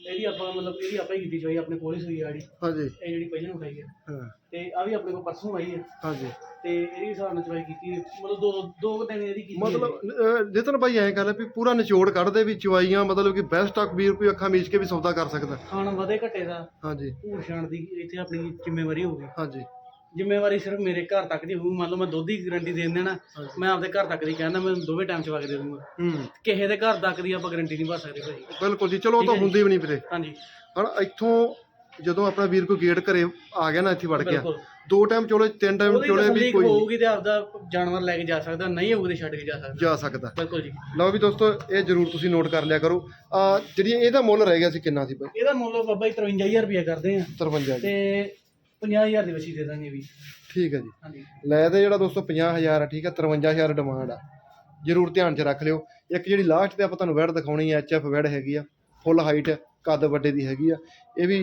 ਇਹਦੀ ਆਪਾਂ ਮਤਲਬ ਇਹਦੀ ਆਪਾਂ ਹੀ ਕੀਤੀ ਚੋਈ ਆਪਣੇ ਕੋਲ ਹੀ ਸੂਈ ਆੜੀ ਹਾਂਜੀ। ਇਹ ਜਿਹੜੀ ਪਹਿਲਾਂ ਨੂੰ ਖਾਈ ਹੈ ਹਾਂ। ਤੇ ਆ ਵੀ ਆਪਣੇ ਕੋਲ ਪਰਸੋਂ ਆਈ ਹੈ ਹਾਂਜੀ। ਤੇ ਇਹਦੀ ਹਿਸਾਬ ਨਾਲ ਚਵਾਈ ਕੀਤੀ ਹੈ। ਮਤਲਬ ਦੋ ਦੋ ਕੁ ਦਿਨ ਇਹਦੀ ਕੀਤੀ ਮਤਲਬ ਅਹ, ਨਿਤਨ ਭਾਈ ਐਂ ਗੱਲ ਹੈ ਵੀ ਪੂਰਾ ਨਿਚੋੜ ਕੱਢਦੇ ਵੀ ਚਵਾਈਆਂ ਮਤਲਬ ਕਿ ਬੈਸਟ ਤੱਕ ਵੀਰ ਕੋਈ ਅੱਖਾਂ ਮੀਚ ਕੇ ਵੀ ਸੌਦਾ ਕਰ ਸਕਦਾ। ਖਾਣ ਵਧੇ ਘਟੇ ਦਾ। ਹਾਂਜੀ। ਛਾਣ ਦੀ ਇੱਥੇ ਆਪਣੀ ਜ਼ਿੰਮੇਵਾਰੀ ਹੋਊਗੀ ਹਾਂਜੀ। ਜ਼ਿੰਮੇਵਾਰੀ ਸਿਰਫ ਮੇਰੇ ਘਰ ਤੱਕ ਦੀ ਹੋਊ। ਮੰਨ ਲਓ ਮੈਂ ਦੁੱਧ ਦੀ ਗਾਰੰਟੀ ਦੇ ਦੇਣਾ। ਮੈਂ ਆਪਦੇ ਘਰ ਤੱਕ ਦੀ ਕਹਿੰਦਾ ਮੈਂ ਦੋਵੇਂ ਟਾਈਮ ਚਵਾ ਕੇ ਦੇ ਦੂੰਗਾ ਹੂੰ। ਕਿਸੇ ਦੇ ਘਰ ਤੱਕ ਦੀ ਆਪਾਂ ਗਾਰੰਟੀ ਨਹੀਂ ਭਰ ਸਕਦੇ ਭਾਈ। ਬਿਲਕੁਲ ਜੀ ਚਲੋ ਉਹ ਤਾਂ ਹੁੰਦੀ ਵੀ ਨਹੀਂ ਵੀਰੇ। ਹਾਂਜੀ। ਹਣ ਇੱਥੋਂ ਜਦੋਂ ਆਪਣਾ ਵੀਰ ਕੋਈ ਗੇਟ ਘਰੇ ਆ ਗਿਆ ਨਾ ਇੱਥੇ ਵੜ ਗਿਆ। ਦੋ ਟਾਈਮ ਚੋਲੇ ਤਿੰਨ ਟਾਈਮ ਚੋਲੇ ਵੀ ਕੋਈ ਹੋਊਗੀ ਤੇ ਆਪਦਾ ਜਾਨਵਰ ਲੈ ਕੇ ਜਾ ਸਕਦਾ ਨਹੀਂ ਹੋਊਗੀ ਤੇ ਛੱਡ ਕੇ ਜਾ ਸਕਦਾ। ਜਾ ਸਕਦਾ। ਬਿਲਕੁਲ ਜੀ। ਲਓ ਵੀ ਦੋਸਤੋ ਇਹ ਜਰੂਰ ਤੁਸੀਂ ਨੋਟ ਕਰ ਲਿਆ ਕਰੋ। ਆ ਜਿਹੜੀ ਇਹਦਾ ਮੁੱਲ ਰਹਿ ਗਿਆ ਸੀ ਕਿੰਨਾ ਸੀ ਬਾਈ? ਇਹਦਾ ਮੁੱਲ ਬਾਬਾ ਜੀ 53000 ਰੁਪਏ ਕਰਦੇ ਆ। 53 ਜੀ ਤੇ 50000 ਦੀ ਵਸੀ ਦੇ ਦਾਂਗੇ ਵੀ। ਠੀਕ ਹੈ ਜੀ। ਹਾਂਜੀ। ਲੈ ਤੇ ਜਿਹੜਾ ਦੋਸਤੋ 50000 ਆ ਠੀਕ ਹੈ 53000 ਡਿਮਾਂਡ ਆ। ਜਰੂਰ ਧਿਆਨ 'ਚ ਰੱਖ ਲਿਓ। ਇੱਕ ਜਿਹੜੀ ਲਾਸਟ ਤੇ ਆਪਾਂ ਤੁਹਾਨੂੰ ਵੈੜ ਦਿਖਾਉਣੀ ਹੈ ਐਚਐਫ ਵੈੜ ਹੈਗੀ ਆ ਫੁੱਲ ਹਾਈਟ ਕੱਦ ਵੱਡੇ ਦੀ ਹੈਗੀ ਆ। ਇਹ ਵੀ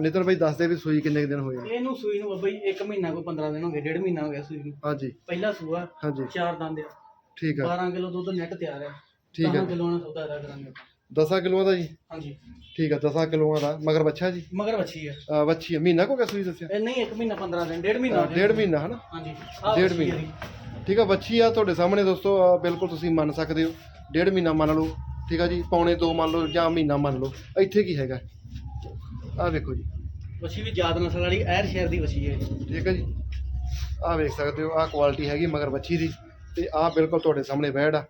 ਨਿਤਨ ਭਾਈ ਦੱਸਦੇ ਵੀ ਸੂਈ ਕਿੰਨੇ ਕੁ ਦਿਨ ਹੋਏ ਆ। ਇਹਨੂੰ ਸੂਈ ਨੂੰ ਬਾਬਾ ਜੀ 1 ਮਹੀਨਾ ਕੋਈ 15 ਦਿਨ ਹੋ ਗਏ ਡੇਢ ਮਹੀਨਾ ਹੋ ਗਿਆ ਸੂਈ ਨੂੰ। ਹਾਂਜੀ। ਪਹਿਲਾ ਸੂਆ ਹਾਂਜੀ। ਚਾਰ ਦੰਦ ਆ। ਠੀਕ ਆ। 12 ਕਿਲੋ ਦੁੱਧ ਨੈਟ ਤਿਆਰ ਹੈ ਠੀਕ 10 ਕਿਲੋ ਨਾਲ ਸੌਦਾ ਕਰਾਂਗੇ। 10 ਕਿਲੋਆਂ ਦਾ ਜੀ? ਹਾਂਜੀ। ਠੀਕ ਆ 10 ਕਿਲੋਆਂ ਦਾ। ਮਗਰ ਬੱਚਾ ਜੀ? ਮਗਰ ਵੱਛੀ ਅਹ, ਵੱਛੀ ਆ। ਮਹੀਨਾ ਕੋ ਗਿਆ ਸੂਈ ਦੱਸਿਆ? ਇਹ ਨਹੀਂ 1 ਮਹੀਨਾ 15 ਦਿਨ ਡੇਢ ਮਹੀਨਾ ਹੋ ਗਿਆ। ਡੇਢ ਮਹੀਨਾ ਹਨਾ? ਹਾਂਜੀ। ਆਹ ਡੇਢ ਵੱਛੀ। ਠੀਕ ਆ ਵੱਛੀ ਆ ਤੁਹਾਡੇ ਸਾਹਮਣੇ ਦੋਸਤੋ ਬਿਲਕੁਲ ਤੁਸੀਂ ਮੰਨ ਸਕਦੇ ਹੋ। ਡੇਢ ਮਹੀਨਾ ਮੰਨ ਲਓ। ਠੀਕ ਆ ਜੀ ਪੌਣੇ ਦੋ ਮੰਨ ਲਓ ਜਾਂ ਮਹੀਨਾ ਮੰਨ ਲਓ। ਇੱਥੇ ਕੀ ਹੈਗਾ? ਆਹ ਵੇਖੋ ਜੀ। ਵੱਛੀ ਵੀ ਜਾਤ ਨਸਲ ਵਾਲੀ ਐਰ ਸ਼ਹਿਰ ਦੀ ਵੱਛੀ ਹੈ ਠੀਕ ਹੈ ਜੀ। ਆਹ ਵੇਖ ਸਕਦੇ ਹੋ ਆਹ ਕੁਆਲਿਟੀ ਹੈਗੀ ਮਗਰ ਬੱਚੀ ਦੀ। ਤੇ ਆਹ ਬਿਲਕੁਲ ਤੁਹਾਡੇ ਸਾਹਮਣੇ ਬੈੜ ਆ।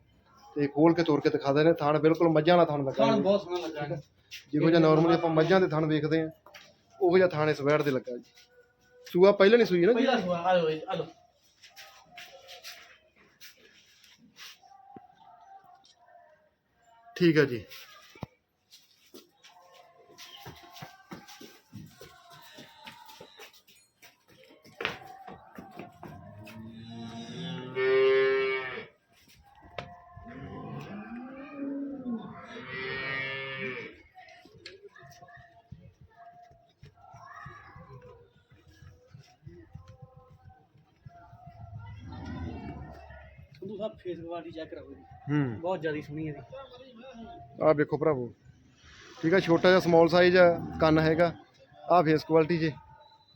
ਤੇ ਖੋਲ ਕੇ ਤੋੜ ਕੇ ਦਿਖਾ ਦੇ ਨੇ ਥਣ ਬਿਲਕੁਲ ਮੱਝਾਂ ਵਾਲਾ ਥਣ ਲੱਗਾ ਜੀ। ਬਹੁਤ ਸੋਹਣਾ ਲੱਗਾ ਹੈ ਜਿਹੋ ਜਿਹਾ ਨਾਰਮਲੀ ਆਪਾਂ ਮੱਝਾਂ ਦੇ ਥਣ ਵੇਖਦੇ ਆ ਉਹੋ ਜਿਹਾ ਥਣ ਇਸ ਬੈੜ ਦੇ ਲੱਗਾ ਜੀ। ਸੂਆ ਪਹਿਲਾਂ ਨਹੀਂ ਸੂਈ ਨਾ ਜੀ? ਪਹਿਲਾ ਸੂਆ ਆ ਲਓ ਆ ਲਓ। ਠੀਕ ਹੈ ਜੀ। ਸੰਧੂ ਸਾਹਿਬ ਫੇਸ ਕੁਆਲਿਟੀ ਚੈੱਕ ਕਰੋ ਜੀ। ਹੂੰ। ਬਹੁਤ ਜ਼ਿਆਦਾ ਸੋਹਣੀ ਹੈ ਜੀ। ਆਹ ਵੇਖੋ ਭਰਾਵੋ। ਠੀਕ ਆ ਛੋਟਾ ਜਿਹਾ ਸਮਾਲ ਸਾਈਜ਼ ਆ ਕੰਨ ਹੈਗਾ। ਆਹ ਫੇਸ ਕੁਆਲਿਟੀ ਜੇ।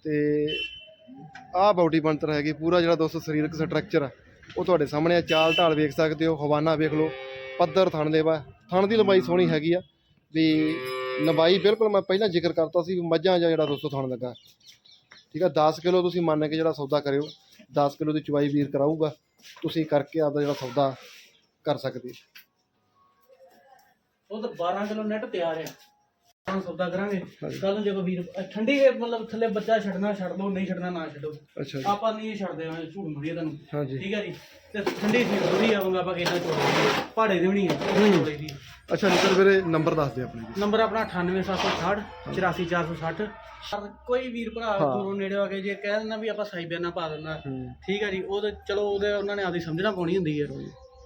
ਤੇ ਆਹ ਬਾਡੀ ਬਣਤਰ ਹੈਗੀ ਪੂਰਾ ਜਿਹੜਾ ਦੋਸਤੋ ਸਰੀਰਕ ਸਟਰਕਚਰ ਆ ਉਹ ਤੁਹਾਡੇ ਸਾਹਮਣੇ ਆ। ਚਾਲ ਢਾਲ ਵੇਖ ਸਕਦੇ ਹੋ ਹਵਾਨਾ ਵੇਖ ਲਓ ਪੱਧਰ ਥਣ ਦੇ ਵਾ। ਥਣ ਦੀ ਲੰਬਾਈ ਸੋਹਣੀ ਹੈਗੀ ਆ। ਵੀ ਲੰਬਾਈ ਬਿਲਕੁਲ ਮੈਂ ਪਹਿਲਾਂ ਜ਼ਿਕਰ ਕਰਤਾ ਸੀ ਵੀ ਮੱਝਾਂ ਦਾ ਜਿਹੜਾ ਦੋਸਤੋ ਥਣ ਲੱਗਾ। ਠੀਕ ਆ 10 ਕਿਲੋ ਤੁਸੀਂ ਮੰਨ ਕੇ ਜਿਹੜਾ ਸੌਦਾ ਕਰਿਓ 10 ਕਿਲੋ ਦੀ ਚਵਾਈ ਵੀਰ ਕਰਾਊਗਾ। ਤੁਸੀਂ ਕਰਕੇ ਆਪਦਾ ਜਿਹੜਾ ਸੌਦਾ ਕਰ ਸਕਦੇ ਹੋ। ਉਹ ਤਾਂ 12 ਕਿਲੋ ਨੈਟ ਤਿਆਰ ਆ। ਹੁਣ ਸੌਦਾ ਕਰਾਂਗੇ। ਕੱਲ ਨੂੰ ਜਦੋਂ ਵੀਰ ਅ, ਠੰਡੀ ਹੈ, ਮਤਲਬ ਥੱਲੇ ਬੱਚਾ ਛੱਡਣਾ ਛੱਡ ਲਓ ਨਹੀਂ ਛੱਡਣਾ ਨਾ ਛੱਡੋ। ਅੱਛਾ ਜੀ। ਆਪਾਂ ਨਹੀਂ ਇਹ ਛੱਡਦੇ ਹਾਂ ਝੂਠ ਮਰੀਏ ਤੁਹਾਨੂੰ। ਹਾਂਜੀ। ਠੀਕ ਹੈ ਜੀ? ਤੇ ਠੰਡੀ ਸੀ ਥੋੜੀ ਆਵਾਂਗਾ ਆਪਾਂ ਕਿਹਨਾਂ ਚੋੜੀ ਪਹਾੜੇ ਦੇ ਵੀ ਨਹੀਂ ਹੈ। ਚੋੜੀ ਦੀ। ਅੱਛਾ ਨਿਕਲ ਵੀਰੇ ਨੰਬਰ ਦੱਸ ਦੇ ਆਪਣੇ ਜੀ। ਨੰਬਰ ਆਪਣਾ 98760 84460 ਪਰ ਕੋਈ ਵੀਰ ਭਰਾ ਹਾਂ। ਦੂਰੋਂ ਨੇੜੇ ਆ ਕੇ ਜੇ ਕਹਿ ਦਿੰਦਾ ਵੀ ਆਪਾਂ ਸਾਈਬਰ ਨਾਲ ਪਾ ਦਿੰਦਾ ਹੂੰ। ਠੀਕ ਹੈ ਜੀ ਉਹ ਤੇ ਚਲੋ ਉਹਦੇ ਉਹਨਾਂ ਨੇ ਆਪਦੀ ਸਮਝਣਾ ਪਾਉਣੀ ਹੁੰਦੀ ਹੈ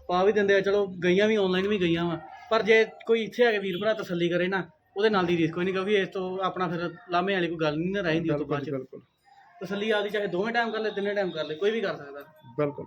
ਪਾ ਵੀ ਦਿੰਦੇ ਆ ਚਲੋ ਗਈਆਂ ਵੀ ਆਨਲਾਈਨ ਵੀ ਗਈਆਂ ਵਾ। ਪਰ ਜੇ ਕੋਈ ਇੱਥੇ ਆ ਕੇ ਵੀਰ ਭਰਾ ਤਸੱਲੀ ਕਰੇ ਨਾ ਉਹਦੇ ਨਾਲ ਦੀ ਰੀਸ ਕੋਈ ਨਹੀਂ ਕਿਉਂਕਿ ਇਸ ਤੋਂ ਆਪਣਾ ਫਿਰ ਲਾਮੇ ਵਾਲੀ ਕੋਈ ਗੱਲ ਨਹੀਂ ਨਾ ਰਹਿੰਦੀ ਉਸ ਤੋਂ ਬਾਅਦ ਬਿਲਕੁਲ ਚ। ਬਿਲਕੁਲ ਤਸੱਲੀ ਆਪਦੀ ਚਾਹੇ ਦੋਵੇਂ ਟਾਈਮ ਕਰ ਲੈ ਤਿੰਨੇ ਟਾਈਮ ਕਰ ਲੈ ਕੋਈ ਵੀ ਕਰ ਸਕਦਾ। ਬਿਲਕੁਲ।